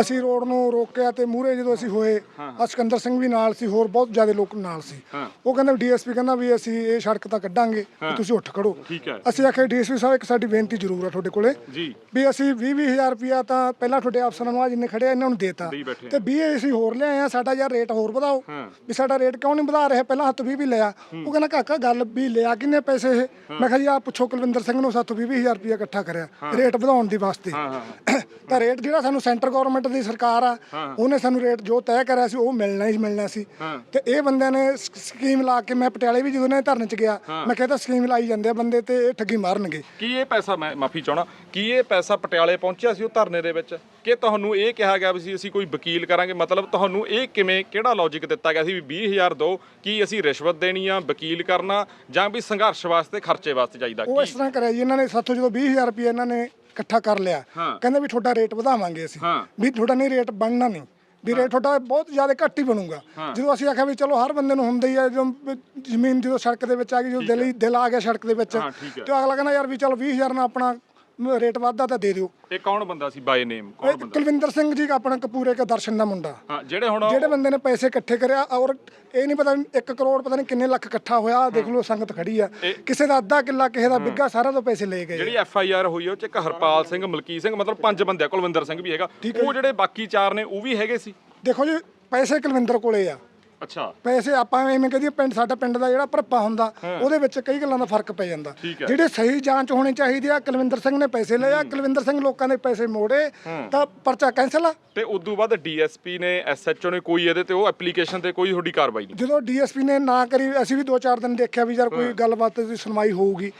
[SPEAKER 3] ਅਸੀਂ ਰੋਡ ਨੂੰ ਰੋਕਿਆ ਤੇ ਮੂਹਰੇ ਜਦੋਂ ਅਸੀਂ ਹੋਏ ਆ ਸਿਕੰਦਰ ਸਿੰਘ ਵੀ ਨਾਲ ਸੀ ਹੋਰ ਬਹੁਤ ਜ਼ਿਆਦਾ ਲੋਕ ਨਾਲ ਸੀ। ਉਹ ਕਹਿੰਦਾ ਡੀਐਸਪੀ ਕਹਿੰਦਾ ਵੀ ਅਸੀਂ ਇਹ ਸੜਕ ਤਾਂ ਕੱਢਾਂਗੇ ਵੀ ਤੁਸੀਂ ਉੱਠ ਖੜੋ।
[SPEAKER 1] ਠੀਕ ਹੈ।
[SPEAKER 3] ਅਸੀਂ ਆਖਿਆ ਡੀਐਸਪੀ ਸਾਹਿਬ ਇੱਕ ਸਾਡੀ ਬੇਨਤੀ ਜ਼ਰੂਰ ਆ ਤੁਹਾਡੇ ਕੋਲੇ।
[SPEAKER 1] ਜੀ।
[SPEAKER 3] ਵੀ ਅਸੀਂ 20 ਹਜ਼ਾਰ ਰੁਪਿਆ ਤਾਂ ਪਹਿਲਾਂ ਤੁਹਾਡੇ ਅਫਸਰਾਂ ਨੂੰ ਆ ਜਿੰਨੇ ਖੜੇ ਆ ਇਹਨਾਂ ਨੂੰ ਦੇਤਾ।
[SPEAKER 1] ਬੈਠੇ
[SPEAKER 3] ਤੇ 20 ਅਸੀਂ ਹੋਰ ਲਿਆਏ ਆ ਸਾਡਾ ਯਾਰ ਰੇਟ ਹੋਰ ਵਧਾਓ। ਵੀ ਸਾਡਾ ਰੇਟ ਕਿਉਂ ਨਹੀਂ ਵਧਾ ਰਹੇ? ਪਹਿਲਾਂ ਹੱਥ 20 ਵੀ ਲਿਆ ਉਹ ਕਹਿੰਦਾ ਕਾਕਾ ਗੱਲ ਵੀ ਲਿਆ ਕਿੰਨੇ ਪੈਸੇ ਇਹ? ਮੈਂ ਕਿਹਾ ਜੀ ਆ ਪੁੱਛੋ ਕੁਲਵਿੰਦਰ ਸਿੰਘ ਨੂੰ ਸਾਥੋਂ 20 ਹਜ਼ਾਰ ਰੁਪਿਆ ਇਕੱਠਾ ਕਰਿਆ। ਰੇਟ ਵਧਾਉਣ ਦੀ ਵਾਸਤੇ। ਤਾਂ ਰੇਟ ਜਿਹੜਾ ਸਾਨੂੰ ਸੈਂਟਰ ਗਵਰਨਮੈਂਟ ਦੀ ਸਰਕਾਰ ਆ ਉਹਨੇ ਸਾਨੂੰ ਰੇਟ ਜੋ ਤੈਅ ਕਰਿਆ ਸੀ ਉਹ ਮਿਲਣਾ ਹੀ ਮਿਲਣਾ ਸੀ। ਤੇ ਇਹ ਬੰਦਿਆਂ ਨੇ ਸ- ਸਕੀਮ ਲਾ ਕੇ ਮੈਂ ਪਟਿਆਲੇ ਵੀ ਜਦੋਂ ਨੇ ਧਰਨੇ ਚ ਗਿਆ ਮੈਂ ਕਹਿੰਦਾ ਸਕੀਮ ਲਾਈ ਜਾਂਦੇ ਆ ਬੰਦੇ ਤੇ ਇਹ ਠੱਗੀ ਮਾਰਨਗੇ।
[SPEAKER 1] ਕੀ ਇਹ ਪੈਸਾ ਮੈਂ ਮਾਫੀ ਚਾਹਣਾ ਕੀ ਇਹ ਪੈਸਾ ਪਟਿਆਲੇ ਪਹੁੰਚਿਆ ਸੀ ਉਹ ਧਰਨੇ ਦੇ ਵਿੱਚ? ਕਿ ਤੁਹਾਨੂੰ ਇਹ ਕਿਹਾ ਗਿਆ ਵੀ ਸੀ ਅਸੀਂ ਕੋਈ ਵਕੀਲ ਕਰਾਂਗੇ? ਮਤਲਬ ਤੁਹਾਨੂੰ ਇਹ ਕਿਵੇਂ ਕਿਹੜਾ ਲੌਜੀਕ ਦਿੱਤਾ ਗਿਆ ਸੀ ਵੀ 20000 ਦੋ ਕੀ ਅਸੀਂ ਰਿਸ਼ਵਤ ਦੇਣੀ ਆ ਵਕੀਲ ਕਰਨਾ ਜਾਂ ਵੀ ਸੰਘਰਸ਼ ਵਾਸਤੇ ਖਰਚੇ ਵਾਸਤੇ ਚਾਹੀਦਾ
[SPEAKER 3] ਉਹ ਇਸ ਤਰ੍ਹਾਂ ਕਰਿਆ ਜੀ ਇਹਨਾਂ ਨੇ ਸਾਥੋਂ ਜਦੋਂ 20000 ਰੁਪਏ ਇਹਨਾਂ ਨੇ ਇਕੱਠਾ ਕਰ ਲਿਆ। ਕਹਿੰਦੇ ਵੀ ਤੁਹਾਡਾ ਰੇਟ ਵਧਾਵਾਂਗੇ ਅਸੀਂ। ਵੀ ਤੁਹਾਡਾ ਨਹੀਂ ਰੇਟ ਬਣਨਾ ਨਹੀਂ। ਵੀ ਰੇਟ ਤੁਹਾਡਾ ਬਹੁਤ ਜ਼ਿਆਦਾ ਘੱਟ ਹੀ ਬਣੂਗਾ। ਜਦੋਂ ਅਸੀਂ ਆਖਿਆ ਵੀ ਚਲੋ ਹਰ ਬੰਦੇ ਨੂੰ ਹੁੰਦਾ ਹੀ ਹੈ ਜਦੋਂ ਜ਼ਮੀਨ ਜਦੋਂ ਸੜਕ ਦੇ ਵਿੱਚ ਆ ਗਈ ਜਦੋਂ ਦਿਲ ਹੀ ਦਿਲ ਆ ਗਿਆ ਸੜਕ ਦੇ ਵਿੱਚ। ਤੇ ਅਗਲਾ ਕਹਿੰਦਾ ਯਾਰ ਵੀ ਚਲੋ 20000 ਨਾਲ ਆਪਣਾ ਮ- ਰੇਟ ਵੱਧਦਾ ਤਾਂ ਦੇ ਦਿਓ।
[SPEAKER 1] ਇਹ ਕੌਣ ਬੰਦਾ ਸੀ ਬਾਈ ਨੇਮ ਕੌਣ
[SPEAKER 3] ਇਹ
[SPEAKER 1] ਬੰਦਾ?
[SPEAKER 3] ਕੁਲਵਿੰਦਰ ਸਿੰਘ ਜੀ ਆਪਣਾ ਕਪੂਰੇ ਕੇ ਦਰਸ਼ਨ ਦਾ ਮੁੰਡਾ।
[SPEAKER 1] ਹਾਂ ਜਿਹੜੇ ਹੁਣ
[SPEAKER 3] ਜਿਹੜੇ ਬੰਦੇ ਨੇ ਪੈਸੇ ਇਕੱਠੇ ਕਰਿਆ ਔਰ ਇਹ ਨਹੀਂ ਪਤਾ 1 ਕਰੋੜ ਪਤਾ ਨਹੀਂ ਕਿੰਨੇ ਲੱਖ ਇਕੱਠਾ ਹੋਇਆ ਆਹ ਦੇਖ ਲਓ ਸੰਗਤ ਖੜੀ ਆ। ਕਿਸੇ ਦਾ ਅੱਧਾ ਕਿੱਲਾ ਕਿਸੇ ਦਾ ਬਿੱਗਾ ਸਾਰਾ ਤੋਂ ਪੈਸੇ ਲਏ ਗਏ।
[SPEAKER 1] ਜਿਹੜੀ ਐਫ ਆਈ ਆਰ ਹੋਈ ਆ, ਉਹ ਚ ਇੱਕ ਹਰਪਾਲ ਸਿੰਘ ਮਲਕੀ ਸਿੰਘ ਮਤਲਬ ਪੰਜ ਬੰਦੇ ਆ ਕੁਲਵਿੰਦਰ ਸਿੰਘ ਵੀ ਹੈਗਾ। ਉਹ ਜਿਹੜੇ ਬਾਕੀ ਚਾਰ ਨੇ ਉਹ ਵੀ ਹੈਗੇ ਸੀ?
[SPEAKER 3] ਦੇਖੋ ਜੀ ਪੈਸੇ ਕੁਲਵਿੰਦਰ ਕੋਲੇ ਆ।
[SPEAKER 1] ਅੱਛਾ।
[SPEAKER 3] ਪੈਸੇ ਆਪਾਂ ਐਵੇਂ ਕਹਦੇ ਪਿੰਡ ਸਾਡਾ ਪਿੰਡ ਦਾ ਜਿਹੜਾ ਭਰਪਾ ਹੁੰਦਾ ਉਹਦੇ ਵਿੱਚ ਕਈ ਗੱਲਾਂ ਦਾ ਫ਼ਰਕ ਪੈ ਜਾਂਦਾ। ਜਿਹੜੇ ਸਹੀ ਜਾਂਚ ਹੋਣੀ ਚਾਹੀਦੀ ਆ ਕੁਲਵਿੰਦਰ ਸਿੰਘ ਨੇ ਪੈਸੇ ਲਏ ਆ ਕੁਲਵਿੰਦਰ ਸਿੰਘ ਲੋਕਾਂ ਦੇ ਪੈਸੇ ਮੋੜੇ ਤਾਂ ਪਰਚਾ ਕੈਂਸਲ ਆ।
[SPEAKER 1] ਤੇ ਉਦੋਂ ਬਾਅਦ ਡੀਐਸਪੀ ਨੇ ਐਸਐਚਓ ਨੇ ਕੋਈ ਇਹਦੇ ਤੇ ਉਹ ਐਪਲੀਕੇਸ਼ਨ ਤੇ ਕੋਈ ਤੁਹਾਡੀ ਕਾਰਵਾਈ ਨਹੀਂ।
[SPEAKER 3] ਜਦੋਂ ਡੀਐਸਪੀ ਨੇ ਨਾ ਕਰੀ ਅਸੀਂ ਵੀ 2-4 ਦਿਨ ਦੇਖਿਆ ਵੀ ਯਾਰ ਕੋਈ ਗੱਲਬਾਤ ਦੀ ਸੁਣਵਾਈ ਹੋਊਗੀ।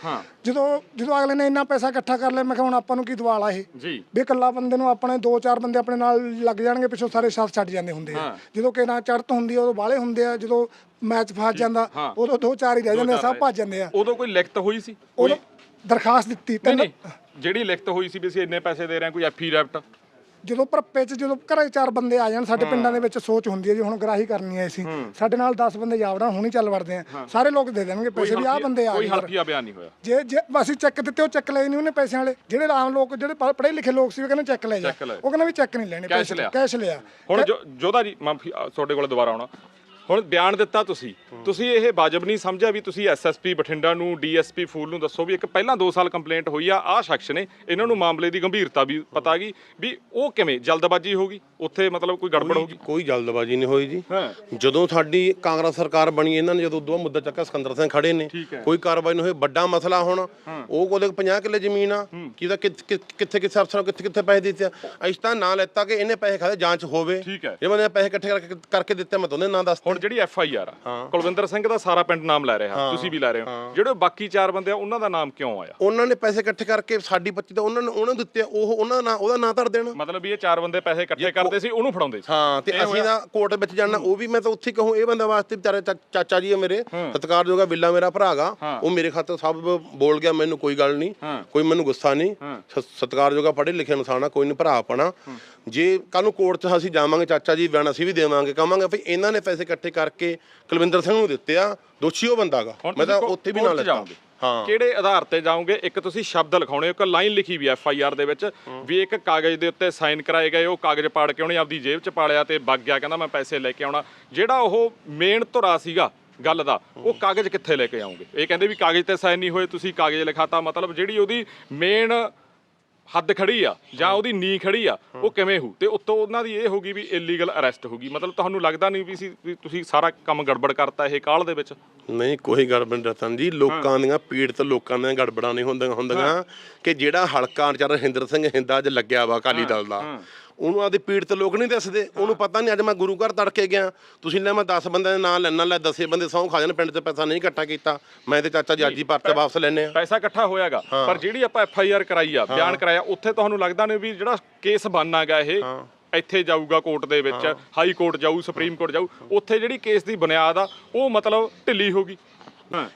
[SPEAKER 3] ਜਦੋਂ ਜਦੋਂ ਅਗਲੇ ਨੇ ਇੰਨਾ ਪੈਸਾ ਇਕੱਠਾ ਕਰ ਲਿਆ ਮੈਂ ਕਿਹਾ ਹੁਣ ਆਪਾਂ ਨੂੰ ਕੀ ਦਵਾਲਾ ਇਹ?
[SPEAKER 1] ਜੀ।
[SPEAKER 3] ਵੀ ਇਕੱਲਾ ਬੰਦੇ ਨੂੰ ਆਪਣੇ 2-4 ਬੰਦੇ ਆਪਣੇ ਨਾਲ ਲੱਗ ਜਾਣਗੇ ਪਿੱਛੋਂ ਸਾਰੇ ਸਾਥ ਛੱਡ ਜਾਂਦੇ ਹੁੰਦੇ ਆ। ਜਦੋਂ ਕਿ ਨਾ ਚੜਤ ਹੁੰਦੀ ਆ ਉਦੋਂ ਬਾਹਲੇ ਹੁੰਦੇ ਆ ਜਦੋਂ ਮੈਚ ਫਸ ਜਾਂਦਾ ਉਦੋਂ 2-4 ਹੀ ਰਹਿ ਜਾਂਦੇ ਆ ਸਭ ਭੱਜ ਜਾਂਦੇ ਆ।
[SPEAKER 1] ਉਦੋਂ ਕੋਈ ਲਿਖਤ ਹੋਈ ਸੀ? ਕੋਈ?
[SPEAKER 3] ਉਦੋਂ ਦਰਖਾਸਤ ਦਿੱਤੀ
[SPEAKER 1] ਨਹੀਂ
[SPEAKER 3] ਤਿੰਨ
[SPEAKER 1] ਨਹੀਂ ਜਿਹੜੀ ਲਿਖਤ ਹੋਈ ਸੀ ਵੀ ਅਸੀਂ ਇੰਨੇ ਪੈਸੇ ਦੇ ਰਹੇ ਹਾਂ ਕੋਈ ਐਫੀ ਰੈਪਟ
[SPEAKER 3] ਜਦੋਂ ਭਰਪੇ ਚ ਜਦੋਂ ਘਰੇ ਚਾਰ ਬੰਦੇ ਆ ਜਾਣ ਸਾਡੇ ਪਿੰਡਾਂ ਦੇ ਵਿੱਚ ਸੋਚ ਹੁੰਦੀ ਹੈ ਜੀ ਹੁਣ ਗਰਾਹੀ ਕਰਨੀ ਹੈ ਅਸੀਂ। ਸਾਡੇ ਨਾਲ 10 ਬੰਦੇ ਜਾਵੜਾ ਹੁਣੀ ਚੱਲ ਵੜਦੇ ਆ। ਸਾਰੇ ਲੋਕ ਦੇ ਦੇਣਗੇ ਪੈਸੇ ਵੀ ਆਹ ਬੰਦੇ ਆ
[SPEAKER 1] ਕੋਈ
[SPEAKER 3] ਗਏ ਯਾਰ।
[SPEAKER 1] ਹਲਫੀਆ ਬਿਆਨ ਨਹੀਂ ਹੋਇਆ।
[SPEAKER 3] ਜੇ ਜੇ ਅਸੀਂ ਚੈੱਕ ਦਿੱਤੇ ਉਹ ਚੈੱਕ ਲਏ ਨਹੀਂ ਉਹਨੇ ਪੈਸਿਆਂ ਵਾਲੇ। ਜਿਹੜੇ ਆਮ ਲੋਕ ਜਿਹੜੇ ਪੜ੍ਹੇ ਲਿਖੇ ਲੋਕ ਸੀ ਉਹ ਕਹਿੰਦੇ ਚੈੱਕ ਲੈ ਜਾ
[SPEAKER 1] ਲਏ।
[SPEAKER 3] ਉਹ ਕਹਿੰਦਾ ਵੀ ਚੈੱਕ ਨਹੀਂ ਲੈਣੇ
[SPEAKER 1] ਲਿਆ।
[SPEAKER 3] ਕੈਸ਼ ਲਿਆ।
[SPEAKER 1] ਹੁਣ ਜੋ- ਜੋਧਾ ਜੀ ਮਾਫੀ ਤੁਹਾਡੇ ਕੋਲ ਦੁਬਾਰਾ ਆਉਣਾ। ਹੁਣ ਬਿਆਨ ਦਿੱਤਾ ਤੁਸੀਂ। ਤੁਸੀਂ ਇਹ ਵਾਜਬ ਨਹੀਂ ਸਮਝਿਆ ਵੀ ਤੁਸੀਂ ਐਸਐਸਪੀ ਬਠਿੰਡਾ ਨੂੰ ਡੀਐਸਪੀ ਫੂਲ ਨੂੰ ਦੱਸੋ ਵੀ ਇੱਕ ਪਹਿਲਾਂ 2 ਸਾਲ ਕੰਪਲੇਂਟ ਹੋਈ ਆ ਆਹ ਸ਼ਖਸ ਨੇ ਇਹਨਾਂ ਨੂੰ ਮਾਮਲੇ ਦੀ ਗੰਭੀਰਤਾ ਵੀ ਪਤਾ ਗਈ ਵੀ ਉਹ ਕਿਵੇਂ ਜਲਦਬਾਜ਼ੀ ਹੋ ਗਈ ਉੱਥੇ ਮਤਲਬ ਕੋਈ ਗੜਬੜ ਹੋ ਗਈ?
[SPEAKER 2] ਕੋਈ ਜਲਦਬਾਜ਼ੀ ਨਹੀਂ ਹੋਈ ਜੀ। ਜਦੋਂ ਸਾਡੀ ਕਾਂਗਰਸ ਸਰਕਾਰ ਬਣੀ ਇਹਨਾਂ ਨੇ ਜਦੋਂ ਬਾਅਦ ਮੁੱਦਾ ਚੱਕਾ ਸਿਕੰਦਰ ਸਿੰਘ ਖੜੇ ਨੇ। ਕੋਈ ਕਾਰਵਾਈ ਨਹੀਂ ਹੋਈ ਵੱਡਾ ਮਸਲਾ ਹੁਣ। ਉਹ ਕੋਲੇ 50 ਕਿੱਲੇ ਜ਼ਮੀਨ ਆ ਕਿਹਦਾ ਕਿੱਥੇ ਕਿੱਥੇ ਕਿੱਥੇ ਅਫਸਰਾਂ ਨੂੰ ਕਿੱਥੇ ਕਿੱਥੇ ਪੈਸੇ ਦਿੱਤੇ ਆ। ਅਸੀਂ ਤਾਂ ਨਾਂ ਲੈਤਾ ਕਿ ਇਹਨੇ ਪੈਸੇ ਖਾਦੇ ਜਾਂਚ ਹੋਵੇ।
[SPEAKER 1] ਠੀਕ ਹੈ।
[SPEAKER 2] ਜੇ ਬੰਦੇ ਪੈਸੇ ਇਕੱਠੇ ਕਰਕੇ ਕਰਕੇ ਦਿੱਤੇ ਮੈਂ ਤੁਹਾਨੂੰ ਨਾਂ ਦੱਸ
[SPEAKER 1] ਹੁਣ ਜਿਹੜੀ ਐਫ ਆਈ ਆਰ ਆ ਕੁਲਵਿੰਦਰ ਸਿੰਘ ਦਾ ਸਾਰਾ ਪਿੰਡ ਨਾਮ ਲੈ ਰਿਹਾ ਤੁਸੀਂ ਵੀ ਲੈ ਰਹੇ ਹੋ। ਜਿਹੜੇ ਬਾਕੀ ਚਾਰ ਬੰਦੇ ਆ ਉਹਨਾਂ ਦਾ ਨਾਮ ਕਿਉਂ ਆਇਆ?
[SPEAKER 2] ਉਹਨਾਂ ਨੇ ਪੈਸੇ ਇਕੱਠੇ ਕਰਕੇ ਸਾਡੀ ਬੱਚੀ ਦਾ ਉਹਨਾਂ ਨੇ ਉਹਨਾਂ ਨੂੰ ਦਿੱਤੇ ਉਹ ਉਹਨਾਂ ਦਾ ਉਹਦਾ ਨਾਂ ਧਰ ਦੇਣ।
[SPEAKER 1] ਮਤਲਬ ਵੀ ਇਹ ਚਾਰ ਬੰਦੇ ਪੈਸੇ ਇਕੱਠੇ ਕਰਦੇ ਸੀ ਉਹਨੂੰ ਫੜਾਉਂਦੇ ਸੀ।
[SPEAKER 2] ਹਾਂ ਤੇ ਅਸੀਂ ਤਾਂ ਕੋਰਟ ਵਿੱਚ ਜਾਣਾ ਉਹ ਵੀ ਮੈਂ ਤਾਂ ਉੱਥੇ ਕਹੂੰ ਇਹ ਬੰਦਾ ਵਾਸਤੇ ਵਿਚਾਰੇ ਚਾਚਾ ਜੀ ਆ ਮੇਰੇ ਸਤਿਕਾਰਯੋਗ ਬਿੱਲਾ ਮੇਰਾ ਭਰਾਗਾ ਉਹ ਮੇਰੇ ਖਾਤਰ ਸਭ ਬੋਲ ਗਿਆ ਮੈਨੂੰ ਕੋਈ ਗੱਲ ਨਹੀਂ ਕੋਈ ਮੈਨੂੰ ਗੁੱਸਾ ਨਹੀਂ। ਸਤਿਕਾਰਯੋਗ ਪੜ੍ਹੇ ਲਿਖੇ ਇਨਸਾਨ ਆ ਕੋਈ ਨਹੀਂ ਭਰਾ ਆਪਣਾ। ਜੇ ਕੱਲ ਨੂੰ ਕੋਰਟ 'ਚ ਅਸੀਂ ਜਾਵਾਂਗੇ ਚਾਚਾ ਜੀ ਬਿਆਨ ਅਸੀਂ ਵੀ ਦੇਵਾਂਗੇ ਕਹਾਂਗੇ ਭਈ ਇਹਨਾਂ ਨੇ ਪੈਸੇ ਇਕੱਠੇ ਕਰਕੇ ਕੁਲਵਿੰਦਰ ਸਿੰਘ ਨੂੰ ਦਿੱਤੇ ਆ ਦੋਸ਼ੀ ਉਹ ਬੰਦਾਗਾ।
[SPEAKER 1] ਹੁਣ
[SPEAKER 2] ਮੈਂ ਤਾਂ ਉੱਥੇ ਵੀ
[SPEAKER 1] ਕੋਰਟ
[SPEAKER 2] ਨਾਲ
[SPEAKER 1] 'ਚ
[SPEAKER 2] ਲੱਗਾ।
[SPEAKER 1] ਜਾਓਗੇ।
[SPEAKER 2] ਹਾਂ।
[SPEAKER 1] ਕਿਹੜੇ ਆਧਾਰ ਤੇ ਜਾਓਗੇ? ਇੱਕ ਤੁਸੀਂ ਸ਼ਬਦ ਲਿਖਾਉਣੇ ਹੋ, ਇੱਕ ਲਾਈਨ ਲਿਖੀ ਵੀ ਐਫ ਆਈ ਆਰ ਦੇ ਵਿੱਚ ਵੀ ਇੱਕ ਕਾਗਜ਼ ਦੇ ਉੱਤੇ ਸਾਈਨ ਕਰਾਏ ਗਏ ਉਹ ਕਾਗਜ਼ ਪਾੜ ਕੇ ਉਹਨੇ ਆਪਦੀ ਜੇਬ 'ਚ ਪਾ ਲਿਆ ਤੇ ਵਗ ਗਿਆ ਕਹਿੰਦਾ ਮੈਂ ਪੈਸੇ ਲੈ ਕੇ ਆਉਣਾ। ਜਿਹੜਾ ਉਹ ਮੇਨ ਧੁਰਾ ਸੀਗਾ ਗੱਲ ਦਾ ਉਹ ਕਾਗਜ਼ ਕਿੱਥੇ ਲੈ ਕੇ ਆਉਂਗੇ? ਇਹ ਕਹਿੰਦੇ ਵੀ ਕਾਗਜ਼ ਤੇ ਸਾਈਨ ਨਹੀਂ ਹੋਏ ਤੁਸੀਂ ਕਾਗਜ਼ ਲਿਖਾਤਾ ਮਤਲਬ ਜਿਹੜੀ ਉਹਦੀ ਮੇਨ ਹੱਦ ਖੜੀ ਆ ਜਾਂ ਉਹਦੀ ਨੀ ਖੜੀ ਆ ਉਹ ਕਿਵੇਂ ਹੋ ਤੇ ਉੱਤੋਂ ਉਹਨਾਂ ਦੀ ਇਹ ਹੋਗੀ ਵੀ ਇਲੀਗਲ ਅਰੈਸਟ ਹੋਗੀ ਮਤਲਬ ਤੁਹਾਨੂੰ ਲੱਗਦਾ ਨਹੀਂ ਵੀ ਸੀ ਵੀ ਤੁਸੀਂ ਸਾਰਾ ਕੰਮ ਗੜਬੜ ਕਰਤਾ ਇਹ ਕਾਲ ਦੇ ਵਿੱਚ?
[SPEAKER 2] ਨਹੀਂ ਕੋਈ ਗੜਬੜ ਰਤਨ ਜੀ। ਲੋਕਾਂ ਦੀਆਂ ਪੀੜਤ ਲੋਕਾਂ ਦੀਆਂ ਗੜਬੜਾਂ ਨਹੀਂ ਹੁੰਦੀਆਂ ਹੁੰਦੀਆਂ ਕਿ ਜਿਹੜਾ ਹਲਕਾ ਚਾਰ ਹਿੰਦਰ ਸਿੰਘ ਹਿੰਦਾ 'ਚ ਲੱਗਿਆ ਵਾ ਅਕਾਲੀ ਦਲ ਦਾ। ਉਹਨੂੰ ਆਦੇ ਪੀੜਤ ਲੋਕ ਨਹੀਂ ਦੱਸਦੇ। ਉਹਨੂੰ ਪਤਾ ਨਹੀਂ ਅੱਜ ਮੈਂ ਗੁਰੂ ਘਰ ਤੜਕੇ ਗਿਆ। ਤੁਸੀਂ ਲੈ ਮੈਂ 10 ਬੰਦਿਆਂ ਦੇ ਨਾਂ ਲੈਣਾ ਲੈ 10 ਬੰਦੇ ਸਹੁੰ ਖਾ ਜਾਣ ਪਿੰਡ 'ਚ ਪੈਸਾ ਨਹੀਂ ਇਕੱਠਾ ਕੀਤਾ। ਮੈਂ ਤੇ ਚਾਚਾ ਜੀ ਅੱਜ ਹੀ ਪਰਚਾ ਵਾਪਸ ਲੈਣੇ ਆ
[SPEAKER 1] ਪੈਸਾ ਇਕੱਠਾ ਹੋਇਆਗਾ। ਪਰ ਜਿਹੜੀ ਆਪਾਂ ਐਫ ਆਈ ਆਰ ਕਰਾਈ ਆ ਬਿਆਨ ਕਰਾਇਆ ਉੱਥੇ ਤੁਹਾਨੂੰ ਲੱਗਦਾ ਨਹੀਂ ਵੀ ਜਿਹੜਾ ਕੇਸ ਬਣਨਾਗਾ ਇਹ ਇੱਥੇ ਜਾਊਗਾ ਕੋਰਟ ਦੇ ਵਿੱਚ ਹਾਈ ਕੋਰਟ ਜਾਊ ਸੁਪਰੀਮ ਕੋਰਟ ਜਾਊ ਉੱਥੇ ਜਿਹੜੀ ਕੇਸ ਦੀ ਬੁਨਿਆਦ ਆ ਉਹ ਮਤਲਬ ਢਿੱਲੀ ਹੋਗੀ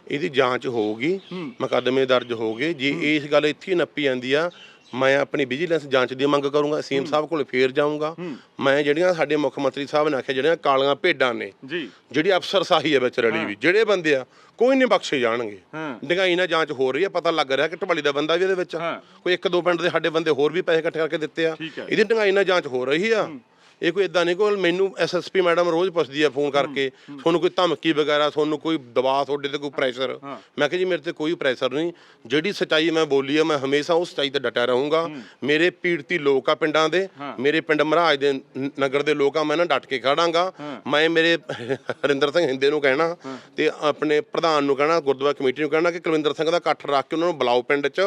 [SPEAKER 2] ਇਹਦੀ ਜਾਂਚ ਹੋਊਗੀ ਮੁਕੱਦਮੇ ਦਰਜ ਹੋਗੇ ਜੇ ਇਸ ਗੱਲ ਇੱਥੇ ਨੱਪੀ ਜਾਂਦੀ ਆ ਮੈਂ ਆਪਣੀ ਵਿਜੀਲੈਂਸ ਜਾਂਚ ਦੀ ਮੰਗ ਕਰੂੰਗਾ ਸੀਐਮ ਸਾਹਿਬ ਕੋਲ ਫੇਰ ਜਾਊਂਗਾ। ਮੈਂ ਜਿਹੜੀਆਂ ਸਾਡੇ ਮੁੱਖ ਮੰਤਰੀ ਸਾਹਿਬ ਨੇ ਆਖਿਆ ਜਿਹੜੀਆਂ ਕਾਲੀਆਂ ਭੇਡਾਂ ਨੇ
[SPEAKER 1] ਜੀ।
[SPEAKER 2] ਜਿਹੜੀ ਅਫਸਰ ਸਾਹੀ ਹੈ ਵਿੱਚ ਰਲੀ ਵੀ ਜਿਹੜੇ ਬੰਦੇ ਆ ਕੋਈ ਨਹੀਂ ਬਖਸ਼ੇ ਜਾਣਗੇ। ਡੰਗਾਈ ਨਾਲ ਜਾਂਚ ਹੋ ਰਹੀ ਹੈ ਪਤਾ ਲੱਗ ਰਿਹਾ ਕਿ ਢਵਾਲੀ ਦਾ ਬੰਦਾ ਵੀ ਇਹਦੇ ਵਿੱਚ। ਕੋਈ ਇੱਕ ਦੋ ਪਿੰਡ ਦੇ ਸਾਡੇ ਬੰਦੇ ਹੋਰ ਵੀ ਪੈਸੇ ਇਕੱਠੇ ਕਰਕੇ ਦਿੱਤੇ ਆ। ਇਹਦੀ ਡੰਗਾਈ ਨਾਲ ਜਾਂਚ ਹੋ ਰਹੀ ਆ। ਇਹ ਕੋਈ ਇਦਾਂ ਨਹੀਂ ਕੋਲ ਮੈਨੂੰ ਐਸਐਸਪੀ ਮੈਡਮ ਰੋਜ਼ ਪੁੱਛਦੀ ਆ ਫੋਨ ਕਰਕੇ ਤੁਹਾਨੂੰ ਕੋਈ ਧਮਕੀ ਵਗੈਰਾ ਤੁਹਾਨੂੰ ਕੋਈ ਦਬਾਅ ਤੁਹਾਡੇ ਤੇ ਕੋਈ ਪ੍ਰੈਸ਼ਰ ਮੈਂ ਕਿਹਾ ਜੀ ਮੇਰੇ ਤੇ ਕੋਈ ਪ੍ਰੈਸ਼ਰ ਨਹੀਂ। ਜਿਹੜੀ ਸਚਾਈ ਮੈਂ ਬੋਲੀ ਆ ਮੈਂ ਹਮੇਸ਼ਾ ਉਸ ਸਚਾਈ ਤੇ ਡਟਿਆ ਰਹੂੰਗਾ। ਮੇਰੇ ਪੀੜਤੀ ਲੋਕ ਆ ਪਿੰਡਾਂ ਦੇ ਮੇਰੇ ਪਿੰਡ ਮਹਾਰਾਜ ਦੇ ਨਗਰ ਦੇ ਲੋਕ ਆ ਮੈਂ ਨਾ ਡਟ ਕੇ ਖੜਾਂਗਾ। ਮੈਂ ਮੇਰੇ ਹਰਿੰਦਰ ਸਿੰਘ ਹਿੰਦੇ ਨੂੰ ਕਹਿਣਾ ਤੇ ਆਪਣੇ ਪ੍ਰਧਾਨ ਨੂੰ ਕਹਿਣਾ ਗੁਰਦੁਆਰਾ ਕਮੇਟੀ ਨੂੰ ਕਹਿਣਾ ਕਿ ਕੁਲਵਿੰਦਰ ਸਿੰਘ ਦਾ ਇਕੱਠ ਰੱਖ ਕੇ ਉਹਨਾਂ ਨੂੰ ਬੁਲਾਓ ਪਿੰਡ 'ਚ।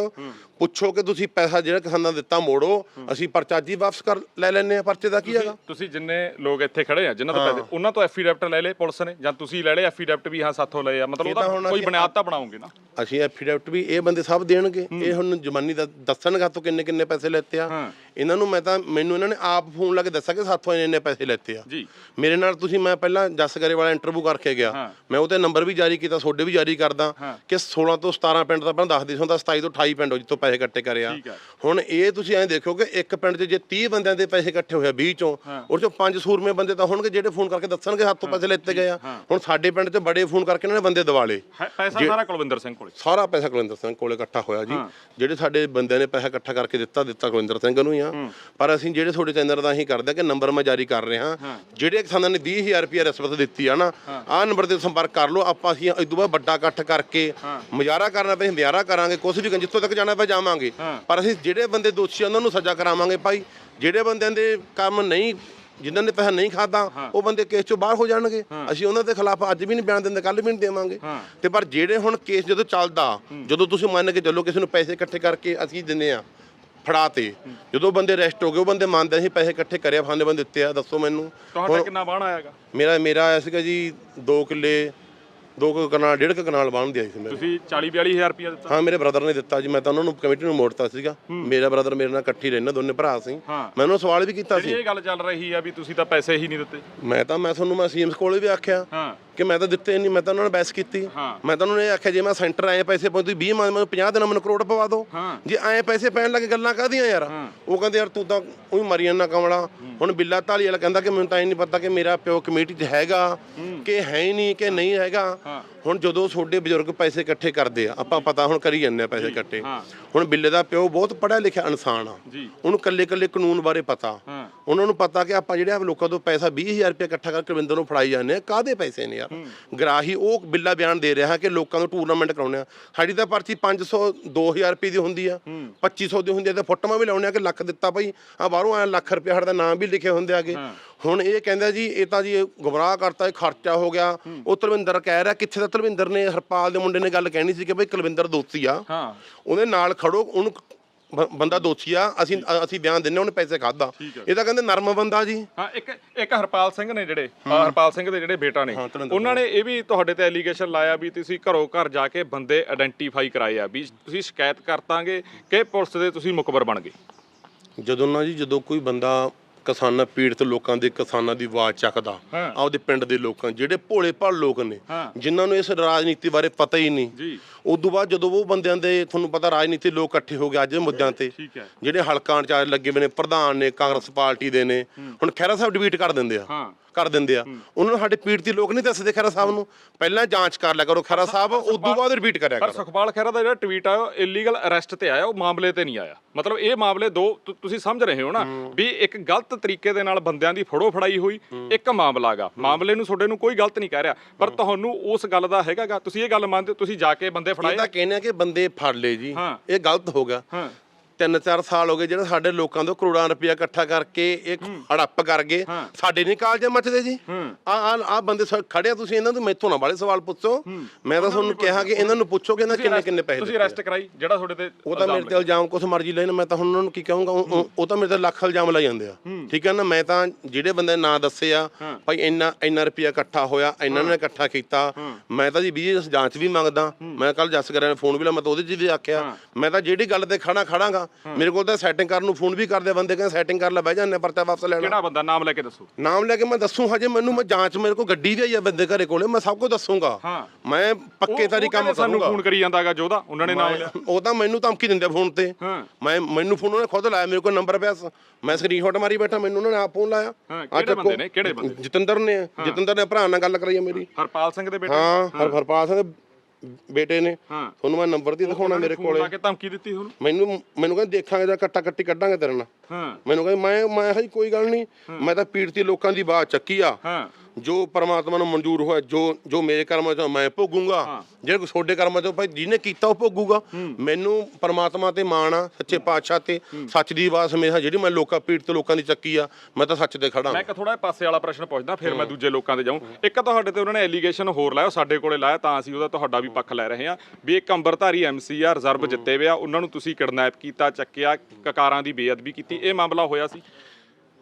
[SPEAKER 2] ਪੁੱਛੋ ਕਿ ਤੁਸੀਂ ਪੈਸਾ ਜਿਹੜਾ ਕਿਸਾਨਾਂ ਦਿੱਤਾ ਮੋੜੋ ਅਸੀਂ ਪਰਚਾ ਜੀ ਵਾਪਸ ਕਰ ਲੈ ਲੈਣੇ ਆ ਪਰਚੇ ਦਾ ਕੀ ਹੈਗਾ?
[SPEAKER 1] ਤੁਸੀਂ ਜਿੰਨੇ ਲੋਕ ਇੱਥੇ ਖੜੇ ਆ ਜਿਨ੍ਹਾਂ ਤੋਂ ਪੈਸੇ ਉਹਨਾਂ ਤੋਂ ਐਫੀਡੈਵਿਟ ਲੈ ਲਏ ਪੁਲਿਸ ਨੇ ਜਾਂ ਤੁਸੀਂ ਲੈ ਲਏ ਐਫੀਡੈਵਿਟ ਵੀ ਹਾਂ ਸਾਥੋਂ ਲਏ ਆ। ਮਤਲਬ ਉਹਦਾ ਕੋਈ ਬੁਨਿਆਦ ਤਾਂ ਬਣਾਉਂਗੇ ਨਾ।
[SPEAKER 2] ਅਸੀਂ ਐਫੀਡੈਵਿਟ ਵੀ ਇਹ ਬੰਦੇ ਸਭ ਦੇਣਗੇ। ਇਹ ਹੁਣ ਜਮਾਨੀ ਦਾ ਦੱਸਣਗਾ ਤੋਂ ਕਿੰਨੇ ਕਿੰਨੇ ਪੈਸੇ ਲੈਤੇ ਆ। ਇਹਨਾਂ ਨੂੰ ਮੈਂ ਤਾਂ ਮੈਨੂੰ ਇਹਨਾਂ ਨੇ ਆਪ ਫੋਨ ਲਾ ਕੇ ਦੱਸਿਆ ਕਿ ਸਾਥੋਂ ਇੰਨੇ ਇੰਨੇ ਪੈਸੇ ਲੈਤੇ ਆ।
[SPEAKER 1] ਜੀ।
[SPEAKER 2] ਮੇਰੇ ਨਾਲ ਤੁਸੀਂ ਮੈਂ ਪਹਿਲਾਂ ਜੱਸ ਗਰੇ ਵਾਲਾ ਇੰਟਰਵਿਊ ਕਰਕੇ ਗਿਆ। ਮੈਂ ਉਹਤੇ ਨੰਬਰ ਵੀ ਜਾਰੀ ਕੀਤਾ ਤੁਹਾਡੇ ਵੀ ਜਾਰੀ ਕਰਦਾ ਕਿ 16 ਤੋਂ 17 ਪਿੰਡ ਦਾ ਪਹਿਲਾਂ ਦੱਸਦੀ ਸੀ ਹੁੰਦਾ 27 ਤੋਂ 28 ਪਿੰਡ ਜਿੱਥੋਂ ਪੈਸੇ ਇਕੱਠੇ ਕਰੇ ਆ
[SPEAKER 1] ਠੀਕ ਹੈ।
[SPEAKER 2] ਹੁਣ ਇਹ ਤੁਸੀਂ ਐਂ ਦੇਖੋ ਕਿ ਇੱਕ ਪਿੰਡ 'ਚ ਜੇ 30 ਬੰਦਿਆਂ ਦੇ ਪੈਸੇ ਇਕੱਠੇ ਹੋਏ ਆ 20 ਚੋਂ ਉਹ ਚੋਂ ਪੰਜ ਸੂਰਮੇ ਬੰਦੇ ਤਾਂ ਹੋਣਗੇ ਜਿਹੜੇ ਫੋਨ ਕਰਕੇ ਦੱਸਣਗੇ ਹੱਥੋਂ ਪੈਸੇ ਲੈਤੇ ਗਏ ਆ। ਹੁਣ ਸਾਡੇ ਪਿੰਡ 'ਚ ਬੜੇ ਫੋਨ ਕਰਕੇ ਇਹਨਾਂ ਨੇ ਬੰਦੇ ਦਿਵਾਲੇ
[SPEAKER 1] ਪੈਸਾ ਸਾਰਾ ਕੁਲਵਿੰਦਰ ਸਿੰਘ ਕੋਲੇ।
[SPEAKER 2] ਸਾਰਾ ਪੈਸਾ ਕੁਲਵਿੰਦਰ ਸਿੰਘ ਕੋਲੇ ਇਕੱਠਾ ਹੋਇਆ ਜੀ। ਜਿਹੜੇ ਸਾਡੇ ਬੰਦਿਆਂ ਨੇ ਪੈਸਾ ਇਕੱਠਾ ਕਰਕੇ ਦਿੱਤਾ ਦਿੱਤਾ ਕੁਲਵਿੰਦਰ ਸਿੰਘ ਨੂੰ ਹੀ ਆ। ਪਰ ਅਸੀਂ ਜਿਹੜੇ ਤੁਹਾਡੇ ਚੈਨਲ ਦਾ ਅਸੀਂ ਕਰਦੇ ਕਿ ਨੰਬਰ ਮੈਂ ਜਾਰੀ ਕਰ ਰਿਹਾ। ਜਿਹੜੇ ਕਿਸਾਨਾਂ ਨੇ 20000 ਰੁਪਏ ਰਿਸ਼ਵਤ ਦਿੱਤੀ ਆ ਨਾ ਆਹ ਨੰਬਰ ਤੇ ਸੰਪਰਕ ਕਰ ਲਓ। ਆਪਾਂ ਅਸੀਂ ਇਦੋਂ ਬਾਅਦ ਵੱਡਾ ਇਕੱਠ ਕਰਕੇ ਮੁਜ਼ਾਹਰਾ ਕਰਨਾ ਪਏ ਮੁਜ਼ਾਹਰਾ ਕਰਾਂਗੇ। ਕੁਝ ਵੀ ਜਿੱਥੋਂ ਤੱਕ ਜਾਣਾ ਪਏ ਜਾਵਾਂਗੇ। ਪਰ ਅਸੀਂ ਜਿਹੜੇ ਬੰਦੇ ਦੋਸ਼ੀ ਆ ਉਹਨਾਂ ਨੂੰ ਸਜ਼ਾ ਕਰਾਵਾਂਗੇ ਭਾਈ। ਜਿਹੜੇ ਬੰਦਿਆਂ ਦੇ ਕੰਮ ਨਹੀਂ ਜਿਨ੍ਹਾਂ ਨੇ ਪੈਸਾ ਨਹੀਂ ਖਾਦਾ ਉਹ ਬੰਦੇ ਕੇਸ ਚੋਂ ਬਾਹਰ ਹੋ ਜਾਣਗੇ। ਅਸੀਂ ਉਹਨਾਂ ਦੇ ਖਿਲਾਫ ਅੱਜ ਵੀ ਨਹੀਂ ਬਿਆਨ ਦਿੰਦੇ ਕੱਲ ਵੀ ਨਹੀਂ ਦੇਵਾਂਗੇ। ਤੇ ਪਰ ਜਿਹੜੇ ਹੁਣ ਕੇਸ ਜਦੋਂ ਚੱਲਦਾ ਜਦੋਂ ਤੁਸੀਂ ਮੰਨ ਕੇ ਚੱਲੋ ਕਿਸੇ ਨੂੰ ਪੈਸੇ ਇਕੱਠੇ ਕਰਕੇ ਅਸੀਂ ਦਿੰਨੇ ਆ ਫੜਾ ਤੇ ਜਦੋਂ ਬੰਦੇ ਅਰੈਸਟ ਹੋ ਗਏ ਉਹ ਬੰਦੇ ਮੰਨਦੇ ਸੀ ਪੈਸੇ ਇਕੱਠੇ ਕਰਿਆ ਫਾਂਦੇ ਬੰਦੇ ਦਿੱਤੇ ਆ ਦੱਸੋ ਮੈਨੂੰ।
[SPEAKER 1] ਤੁਹਾਡਾ ਕਿੰਨਾ ਬਾਣ ਆਇਆਗਾ
[SPEAKER 2] ਮੇਰਾ ਮੇਰਾ ਆਇਆ ਸੀਗਾ ਜੀ 2 ਕਿੱਲੇ 2 ਕਨਾਲ ਡੇਢ ਕੁ ਕਨਾਲ ਬਾਂਹਦੇ ਆਈ ਸੀ ਮੇਰੇ।
[SPEAKER 1] ਤੁਸੀਂ 40 42000 ਰੁਪਏ ਦਿੱਤਾ।
[SPEAKER 2] ਹਾਂ ਮੇਰੇ ਬ੍ਰਦਰ ਨੇ ਦਿੱਤਾ ਜੀ। ਮੈਂ ਤਾਂ ਉਹਨਾਂ ਨੂੰ ਕਮੇਟੀ ਨੂੰ ਮੋੜਤਾ ਸੀਗਾ। ਮੇਰਾ ਬ੍ਰਦਰ ਮੇਰੇ ਨਾਲ ਇਕੱਠੀ ਰਹਿਣਾ ਦੋਨੇ ਭਰਾ ਸੀ। ਮੈਂ ਉਹਨਾਂ ਸਵਾਲ ਵੀ ਕੀਤਾ ਸੀ।
[SPEAKER 1] ਇਹ ਗੱਲ ਚੱਲ ਰਹੀ ਆ ਵੀ ਤੁਸੀਂ ਤਾਂ ਪੈਸੇ ਹੀ ਨਹੀਂ ਦਿੱਤੇ।
[SPEAKER 2] ਮੈਂ ਤਾਂ ਮੈਂ ਤੁਹਾਨੂੰ ਮੈਂ ਸੀਐਮਸ ਕੋਲੇ ਵੀ ਆਖਿਆ।
[SPEAKER 1] ਹਾਂ।
[SPEAKER 2] ਕਿ ਮੈਂ ਤਾਂ ਦਿੱਤੇ ਨਹੀਂ ਮੈਂ ਤਾਂ ਉਹਨਾਂ ਨਾਲ ਬਹਿਸ ਕੀਤੀ। ਮੈਂ ਤਾਂ ਉਹਨਾਂ ਨੇ ਇਹ ਆਖਿਆ ਜੇ ਮੈਂ ਸੈਂਟਰ ਆਏ ਪੈਸੇ ਪਾਉਂਦੀ 20 ਮੰਗ ਮੈਨੂੰ 50 ਦਿਨਾਂ ਮੈਨੂੰ ਕਰੋੜ ਪਵਾ ਦਿਓ।
[SPEAKER 1] ਹਾਂ।
[SPEAKER 2] ਜੇ ਐ ਪੈਸੇ ਪੈਣ ਲੱਗੇ ਗੱਲਾਂ ਕਾਹਦੀਆਂ ਯਾਰ? ਉਹ ਕਹਿੰਦੇ ਯਾਰ ਤੂੰ ਤਾਂ ਉਹੀ ਮਰੀ ਜਾਂਦਾ ਕਮਲਾ। ਹੁਣ ਬਿੱਲਾ ਢਾਲੀ ਵਾਲਾ ਕਹਿੰਦਾ ਕਿ ਮੈਨੂੰ ਤਾਂ ਇਹ ਨਹੀਂ ਪਤਾ ਕਿ ਮੇਰਾ ਪਿਓ ਕਮੇਟੀ 'ਚ ਹੈਗਾ ਕਿ ਹੈ ਹੀ ਨਹੀਂ ਕਿ ਨਹੀਂ ਹੈਗਾ। ਹੁਣ ਜਦੋਂ ਤੁਹਾਡੇ ਬਜ਼ੁਰਗ ਪੈਸੇ ਇਕੱਠੇ ਕਰਦੇ ਆ ਆਪਾਂ ਪਤਾ ਹੁਣ ਕਰੀ ਜਾਂਦੇ ਆ ਪੈਸੇ ਇਕੱਠੇ। ਹੁਣ ਬਿੱਲੇ ਦਾ ਪਿਓ ਬਹੁਤ ਪੜ੍ਹਿਆ ਲਿਖਿਆ ਇਨਸਾਨ ਆ। ਉਹਨੂੰ ਕੱਲੇ ਕੱਲੇ ਕਾਨੂੰਨ ਬਾਰੇ ਪਤਾ। ਉਹਨਾਂ ਨੂੰ ਪਤਾ ਕਿ ਆਪਾਂ ਜਿਹੜੇ ਲੋਕਾਂ ਤੋਂ ਪੈਸਾ 20000 ਰੁਪਏ ਇਕੱਠਾ ਕਰਕੇ ਰਵਿੰਦਰ ਨੂੰ ਫੜਾਈ ਜਾਂਦੇ ਆ ਕਾਦੇ ਪੈਸੇ ਨੇ ਯਾਰ ਗਰਾਹੀ ਉਹ ਬਿੱਲਾ ਬਿਆਨ ਦੇ ਰਿਹਾ ਕਿ ਲੋਕਾਂ ਨੂੰ ਟੂਰਨਾਮੈਂਟ ਕਰਾਉਣੇ ਆ। ਸਾਡੀ ਤਾਂ ਪਰਚੀ 500 2000 ਰੁਪਏ ਦੀ ਹੁੰਦੀ ਆ। 2500 ਦੀ ਹੁੰਦੀ ਆ। ਤੇ ਫੋਟੋਆਂ ਵੀ ਲਾਉਣੇ ਆ ਕਿ ਲੱਖ ਦਿੱਤਾ ਭਾਈ ਆ ਬਾਹਰੋਂ ਆਇਆ ਲੱਖ ਰੁਪਏ ਸਾਡਾ ਨਾਮ ਵੀ ਲਿਖੇ ਹੁੰਦੇ ਆਗੇ ਹੁਣ ਇਹ ਕਹਿੰਦਾ ਜੀ ਇਹ ਤਾਂ ਜੀ ਇਹ ਗੁੰਮਰਾਹ ਕਰਤਾ ਇਹ ਖਰਚਾ ਹੋ ਗਿਆ। ਉਹ ਤਰਵਿੰਦਰ ਕਹਿ ਰਿਹਾ ਕਿੱਥੇ ਦਾ ਤਰਵਿੰਦਰ ਨੇ ਹਰਪਾਲ ਦੇ ਮੁੰਡੇ ਨੇ ਗੱਲ ਕਹਿਣੀ ਸੀ ਕਿ ਭਾਈ ਕੁਲਵਿੰਦਰ ਦੋਸੀ ਆ।
[SPEAKER 1] ਹਾਂ।
[SPEAKER 2] ਉਹਦੇ ਨਾਲ ਖੜੋ ਉਹਨੂੰ ਬ- ਬੰਦਾ ਦੋਸ਼ੀ ਆ ਅਸੀਂ ਅਸੀਂ ਬਿਆਨ ਦਿੰਨੇ ਉਹਨੇ ਪੈਸੇ ਖਾਦਾ ਇਹ ਤਾਂ ਕਹਿੰਦੇ ਨਰਮ ਬੰਦਾ ਜੀ।
[SPEAKER 1] ਹਾਂ ਇੱਕ ਇੱਕ ਹਰਪਾਲ ਸਿੰਘ ਨੇ ਜਿਹੜੇ ਹਰਪਾਲ ਸਿੰਘ ਦੇ ਜਿਹੜੇ ਬੇਟਾ ਨੇ ਉਹਨਾਂ ਨੇ ਇਹ ਵੀ ਤੁਹਾਡੇ ਤੇ ਐਲੀਗੇਸ਼ਨ ਲਾਇਆ ਵੀ ਤੁਸੀਂ ਘਰੋਂ ਘਰ ਜਾ ਕੇ ਬੰਦੇ ਆਇਡੈਂਟੀਫਾਈ ਕਰਾਏ ਆ ਵੀ ਤੁਸੀਂ ਸ਼ਿਕਾਇਤ ਕਰਤਾਂਗੇ ਕਿ ਪੁਲਿਸ ਦੇ ਤੁਸੀਂ ਮੁਖਬਰ ਬਣ ਗਏ।
[SPEAKER 2] ਜਦੋਂ ਨਾ ਜੀ ਜਦੋਂ ਕੋਈ ਬੰਦਾ ਕਿਸਾਨਾਂ ਪੀੜਤ ਲੋਕਾਂ ਦੇ ਕਿਸਾਨਾਂ ਦੀ ਆਵਾਜ਼ ਚੱਕਦਾ।
[SPEAKER 1] ਹਾਂ।
[SPEAKER 2] ਆਪਦੇ ਪਿੰਡ ਦੇ ਲੋਕਾਂ ਜਿਹੜੇ ਭੋਲੇ ਭਾਲ ਲੋਕ ਨੇ
[SPEAKER 1] ਹਾਂ।
[SPEAKER 2] ਜਿਨ੍ਹਾਂ ਨੂੰ ਇਸ ਰਾਜਨੀਤੀ ਬਾਰੇ ਪਤਾ ਹੀ ਨਹੀਂ।
[SPEAKER 1] ਜੀ।
[SPEAKER 2] ਉਸ ਤੋਂ ਬਾਅਦ ਜਦੋਂ ਉਹ ਬੰਦਿਆਂ ਦੇ ਤੁਹਾਨੂੰ ਪਤਾ ਰਾਜਨੀਤੀ ਲੋਕ ਇਕੱਠੇ ਹੋ ਗਏ ਅੱਜ ਦੇ ਮੁੱਦਿਆਂ ਤੇ।
[SPEAKER 1] ਠੀਕ ਹੈ।
[SPEAKER 2] ਜਿਹੜੇ ਹਲਕਾਂ ਚਾਰਜ ਲੱਗੇ ਹੋਏ ਨੇ ਪ੍ਰਧਾਨ ਨੇ ਕਾਂਗਰਸ ਪਾਰਟੀ ਦੇ ਨੇ ਹੁਣ ਖਹਿਰਾ ਸਾਹਿਬ ਡਿਬੀਟ ਕਰ ਦਿੰਦੇ ਆ।
[SPEAKER 1] ਹਾਂ।
[SPEAKER 2] ਕਰ ਦਿੰਦੇ ਆ। ਉਹਨਾਂ ਨੂੰ ਸਾਡੇ ਪੀੜਤੀ ਲੋਕ ਨਹੀਂ ਦੱਸਦੇ ਖਹਿਰਾ ਸਾਹਿਬ ਨੂੰ। ਪਹਿਲਾਂ ਜਾਂਚ ਕਰ ਲਿਆ ਕਰੋ ਖਹਿਰਾ ਸਾਹਿਬ ਉਸ ਤੋਂ ਬਾਅਦ ਰਿਪੀਟ ਕਰਿਆ
[SPEAKER 1] ਪਰ
[SPEAKER 2] ਕਰੋ।
[SPEAKER 1] ਸੁਖਪਾਲ ਖਹਿਰਾ ਦਾ ਜਿਹੜਾ ਟਵੀਟ ਆਇਆ ਇਲੀਗਲ ਅਰੈਸਟ ਤੇ ਆਇਆ ਉਹ ਮਾਮਲੇ ਤੇ ਨਹੀਂ ਆਇਆ। ਮਤਲਬ ਇਹ ਮਾਮਲੇ ਦੋ ਤੁ- ਤੁਸੀਂ ਸਮਝ ਰਹੇ ਹੋ ਨਾ ਵੀ ਇੱਕ ਗਲਤ ਤਰੀਕੇ ਦੇ ਨਾਲ ਬੰਦਿਆਂ ਦੀ ਫੜੋ ਫੜਾਈ ਹੋਈ ਇੱਕ ਮਾਮਲਾਗਾ ਮਾਮਲੇ ਨੂੰ ਤੁਹਾਡੇ ਨੂੰ ਕੋਈ ਗਲਤ ਨਹੀਂ ਕਹਿ ਰਿਹਾ ਪਰ ਤੁਹਾਨੂੰ ਉਸ ਗੱਲ ਦਾ ਹੈਗਾਗਾ ਤੁਸੀਂ ਇਹ ਗੱਲ ਮੰਨਦੇ ਹੋ ਤੁਸੀਂ ਜਾ ਕੇ ਬੰਦੇ
[SPEAKER 2] ਇਹ
[SPEAKER 1] ਫੜਾਏ
[SPEAKER 2] ਤਾਂ ਕਹਿੰਦੇ ਆ ਕਿ ਬੰਦੇ ਫੜ ਲਏ ਜੀ।
[SPEAKER 1] ਹਾਂ।
[SPEAKER 2] ਇਹ ਗਲਤ ਹੋ ਗਿਆ।
[SPEAKER 1] ਹਾਂ।
[SPEAKER 2] ਤਿੰਨ ਚਾਰ ਸਾਲ ਹੋ ਗਏ ਜਿਹੜਾ ਸਾਡੇ ਲੋਕਾਂ ਤੋਂ ਕਰੋੜਾਂ ਰੁਪਇਆ ਇਕੱਠਾ ਕਰਕੇ ਇੱਕ ਹੜੱਪ ਕਰ ਗਏ। ਸਾਡੇ ਨਹੀਂ ਕਾਲਜੇ ਮੱਚਦੇ ਜੀ। ਆ ਆ ਆ ਬੰਦੇ ਸ- ਖੜੇ ਆ ਤੁਸੀਂ ਇਹਨਾਂ ਤੋਂ ਮੈਥੋਂ ਨਾ ਵਾਲੇ ਸਵਾਲ ਪੁੱਛੋ। ਮੈਂ ਤਾਂ ਤੁਹਾਨੂੰ ਕਿਹਾ ਕਿ ਇਹਨਾਂ ਨੂੰ ਪੁੱਛੋ ਕਿ ਇਹਨਾਂ ਕਿੰਨੇ ਕਿੰਨੇ ਪੈਸੇ
[SPEAKER 1] ਤੁਸੀਂ। ਅਰੈਸਟ ਕਰਾਈ ਜਿਹੜਾ ਤੁਹਾਡੇ ਤੇ
[SPEAKER 2] ਉਹ ਤਾਂ ਮੇਰੇ ਤੇ ਇਲਜ਼ਾਮ ਕੁਛ ਮਰਜ਼ੀ ਲੈਣ ਮੈਂ ਤਾਂ ਹੁਣ ਉਹਨਾਂ ਨੂੰ ਕੀ ਕਹੂੰਗਾ ਉਹ- ਤਾਂ ਮੇਰੇ ਤੇ ਲੱਖ ਇਲਜ਼ਾਮ ਲਾਈ ਜਾਂਦੇ ਆ। ਠੀਕ ਹੈ ਨਾ? ਮੈਂ ਤਾਂ ਜਿਹੜੇ ਬੰਦੇ ਨਾਂ ਦੱਸੇ ਆ ਭਾਈ ਇੰਨਾ ਇੰਨਾ ਰੁਪਿਆ ਇਕੱਠਾ ਹੋਇਆ ਇਹਨਾਂ ਨੇ ਇਕੱਠਾ ਕੀਤਾ। ਮੈਂ ਤਾਂ ਜੀ ਵਿਜੀਲੈਂਸ ਜਾਂਚ ਵੀ ਮੰਗਦਾ। ਮੈਂ ਕੱਲ ਜੱਸ ਕਰਿਆ ਨੇ ਫੋਨ ਵੀ ਲਾ ਮੈਂ ਤਾਂ ਉਹਦੇ 'ਚ ਵੀ ਆਖਿਆ। ਮੈਂ ਤਾਂ ਜਿਹੜੀ ਗੱਲ ਤੇ ਖੜਾ ਖੜਾਂਗਾ ਮੇਰੇ ਕੋਲ ਤਾਂ ਸੈਟਿੰਗ ਕਰਨ ਨੂੰ ਫੋਨ ਵੀ ਕਰਦੇ ਬੰਦੇ ਕਹਿੰਦੇ ਸੈਟਿੰਗ ਕਰ ਲੈ ਬਹਿ ਜਾਂਦੇ ਪਰਚਾ ਵਾਪਸ ਲੈਣਾ
[SPEAKER 1] ਕਿਹੜਾ ਬੰਦਾ? ਨਾਮ ਲੈ ਕੇ ਦੱਸੋ।
[SPEAKER 2] ਨਾਮ ਲੈ ਕੇ ਮੈਂ ਦੱਸੂ ਹਜੇ ਮੈਨੂੰ ਮੈਂ ਜਾਂਚ ਮੇਰੇ ਕੋਲ ਗੱਡੀ ਵੀ ਆਈ ਆ ਬੰਦੇ ਘਰੇ ਕੋਲੇ ਮੈਂ ਸਭ ਕੁਝ ਦੱਸੂਗਾ।
[SPEAKER 1] ਹਾਂ।
[SPEAKER 2] ਮੈਂ ਪੱਕੇ ਤਾਰੀ ਕੰਮ
[SPEAKER 1] ਸਾਨੂੰ
[SPEAKER 2] ਕਰੂੰਗਾ।
[SPEAKER 1] ਫੋਨ ਕਰੀ ਜਾਂਦਾਗਾ ਜੋਦਾ ਉਹਨਾਂ ਨੇ ਨਾਮ ਲਿਆ।
[SPEAKER 2] ਉਹ ਤਾਂ ਮੈਨੂੰ ਧਮਕੀ ਦਿੰਦੇ ਫੋਨ ਤੇ।
[SPEAKER 1] ਹਾਂ।
[SPEAKER 2] ਮੈਂ ਮੈਨੂੰ ਫੋਨ ਉਹਨੇ ਖੁਦ ਲਾਇਆ ਮੇਰੇ ਕੋਲ ਨੰਬਰ ਪਿਆ ਸ- ਮੈਂ ਸਕਰੀਨਸ਼ਾਟ ਮਾਰੀ ਬੈਠਾ ਮੈਨੂੰ ਉਹਨਾਂ ਨੇ ਆਪ ਫੋਨ ਲਾਇਆ।
[SPEAKER 1] ਹਾਂ,
[SPEAKER 2] ਆਹ
[SPEAKER 1] ਕਿਹੜੇ
[SPEAKER 2] ਚੱਕੋ।
[SPEAKER 1] ਬੰਦੇ ਨੇ? ਕਿਹੜੇ ਬੰਦੇ?
[SPEAKER 2] ਜਤਿੰਦਰ ਨੇ ਜਤਿੰਦਰ ਨੇ ਭਰਾ ਨਾਲ ਗੱਲ ਕਰਾਈ ਆ ਮੇਰੀ।
[SPEAKER 1] ਹਰਪਾਲ ਸਿੰਘ ਦੇ ਬੇਟੇ?
[SPEAKER 2] ਹਾਂ ਹਰ ਹਰਪਾਲ ਸਿੰਘ ਦੇ ਬੇਟੇ ਨੇ।
[SPEAKER 1] ਹਾਂ।
[SPEAKER 2] ਤੁਹਾਨੂੰ ਮੈਂ ਨੰਬਰ ਦੀ ਦਿਖਾਉਣਾ ਮੇਰੇ ਕੋਲੇ
[SPEAKER 1] ਲਾ ਕੇ ਧਮਕੀ ਦਿੱਤੀ ਉਹਨੂੰ
[SPEAKER 2] ਮੈਨੂੰ ਮੈਨੂੰ ਕਹਿੰਦੇ ਦੇਖਾਂਗੇ ਜਾਂ ਕੱਟਾ ਕੱਟੀ ਕੱਢਾਂਗੇ ਤੇਰੇ ਨਾਲ।
[SPEAKER 1] ਹਾਂ।
[SPEAKER 2] ਮੈਨੂੰ ਕਹਿੰਦੇ ਮੈਂ ਮੈਂ ਕਿਹਾ ਜੀ ਕੋਈ ਗੱਲ ਨਹੀਂ। ਮੈਂ ਤਾਂ ਪੀੜਤੀ ਲੋਕਾਂ ਦੀ ਬਾਤ ਚੱਕੀ ਆ।
[SPEAKER 1] ਹਾਂ।
[SPEAKER 2] ਜੋ ਪਰਮਾਤਮਾ ਨੂੰ ਮਨਜ਼ੂਰ ਹੋਇਆ ਜੋ ਜੋ ਮੇਰੇ ਕਰਮਾਂ ਚੋਂ ਮੈਂ ਭੋਗੂੰਗਾ ਜਿਹੜੇ ਕੋਈ ਤੁਹਾਡੇ ਕਰਮਾਂ ਚੋਂ ਭਾਈ ਜਿਹਨੇ ਕੀਤਾ ਉਹ ਭੋਗੂਗਾ। ਮੈਨੂੰ ਪਰਮਾਤਮਾ ਤੇ ਮਾਣ ਆ ਸੱਚੇ ਪਾਤਸ਼ਾਹ ਤੇ। ਸੱਚ ਦੀ ਆਵਾਜ਼ ਹਮੇਸ਼ਾ ਜਿਹੜੀ ਮੈਂ ਲੋਕਾਂ ਪੀੜਤ ਲੋਕਾਂ ਦੀ ਚੱਕੀ ਆ ਮੈਂ ਤਾਂ ਸੱਚ ਤੇ ਖੜਾ
[SPEAKER 1] ਮੈਂ ਇੱਕ ਥੋੜਾ ਪਾਸੇ ਵਾਲਾ ਪ੍ਰਸ਼ਨ ਪੁੱਛਦਾ ਫਿਰ ਮੈਂ ਦੂਜੇ ਲੋਕਾਂ ਦੇ ਜਾਊਂ। ਇੱਕ ਤੁਹਾਡੇ ਤੇ ਉਹਨਾਂ ਨੇ ਐਲੀਗੇਸ਼ਨ ਹੋਰ ਲਾਇਆ ਸਾਡੇ ਕੋਲੇ ਲਾਇਆ ਤਾਂ ਅਸੀਂ ਉਹਦਾ ਤੁਹਾਡਾ ਵੀ ਪੱਖ ਲੈ ਰਹੇ ਹਾਂ। ਵੀ ਇੱਕ ਅੰਬਰਧਾਰੀ ਐਮਸੀ ਆ ਰਿਜ਼ਰਵ ਜਿੱਤੇ ਹੋਏ ਆ ਉਹਨਾਂ ਨੂੰ ਤੁਸੀਂ ਕਿਡਨੈਪ ਕੀਤਾ ਚੱਕਿਆ ਕਕਾਰਾਂ ਦੀ ਬੇਅਦਬੀ ਕੀਤੀ ਇਹ ਮਾਮਲਾ ਹੋਇਆ ਸੀ।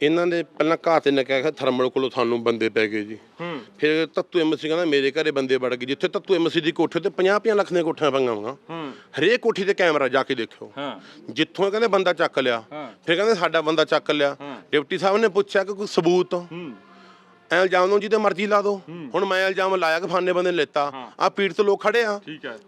[SPEAKER 2] ਇਹਨਾਂ ਦੇ ਪਹਿਲਾਂ ਘਾਹ ਤੇ ਨੇ ਕਿਹਾ ਥਰਮਲ ਕੋਲੋਂ ਤੁਹਾਨੂੰ ਬੰਦੇ ਪੈ ਗਏ ਜੀ।
[SPEAKER 1] ਹੂੰ।
[SPEAKER 2] ਫਿਰ ਤੱਤੂ ਐਮਸੀ ਕਹਿੰਦਾ ਮੇਰੇ ਘਰੇ ਬੰਦੇ ਵੜ ਗਏ ਜਿੱਥੇ ਤੱਤੂ ਐਮਸੀ ਦੀ ਕੋਠੇ ਤੇ 50-50 ਲੱਖ ਦੀਆਂ ਕੋਠੀਆਂ ਹੋਈਆਂ।
[SPEAKER 1] ਹੂੰ।
[SPEAKER 2] ਹਰੇਕ ਕੋਠੀ ਤੇ ਕੈਮਰਾ ਜਾ ਕੇ ਦੇਖਿਓ।
[SPEAKER 1] ਹਾਂ।
[SPEAKER 2] ਜਿੱਥੋਂ ਕਹਿੰਦੇ ਬੰਦਾ ਚੱਕ ਲਿਆ। ਫਿਰ ਕਹਿੰਦੇ ਸਾਡਾ ਬੰਦਾ ਚੱਕ ਲਿਆ। ਡਿਪਟੀ ਸਾਹਿਬ ਨੇ ਪੁੱਛਿਆ ਕਿ ਕੋਈ ਸਬੂਤ?
[SPEAKER 1] ਹੂੰ।
[SPEAKER 2] ਐ ਇਲਜ਼ਾਮ ਨੂੰ ਜਿਹਦੇ ਮਰਜ਼ੀ ਲਾ ਦੋ। ਹੁਣ ਮੈਂ ਇਲਜ਼ਾਮ ਲਾਇਆ ਕਿ ਫਾਨੇ ਬੰਦੇ ਨੇ ਲੈਤਾ। ਆ ਪੀੜਤ ਲੋਕ ਖੜੇ ਆ।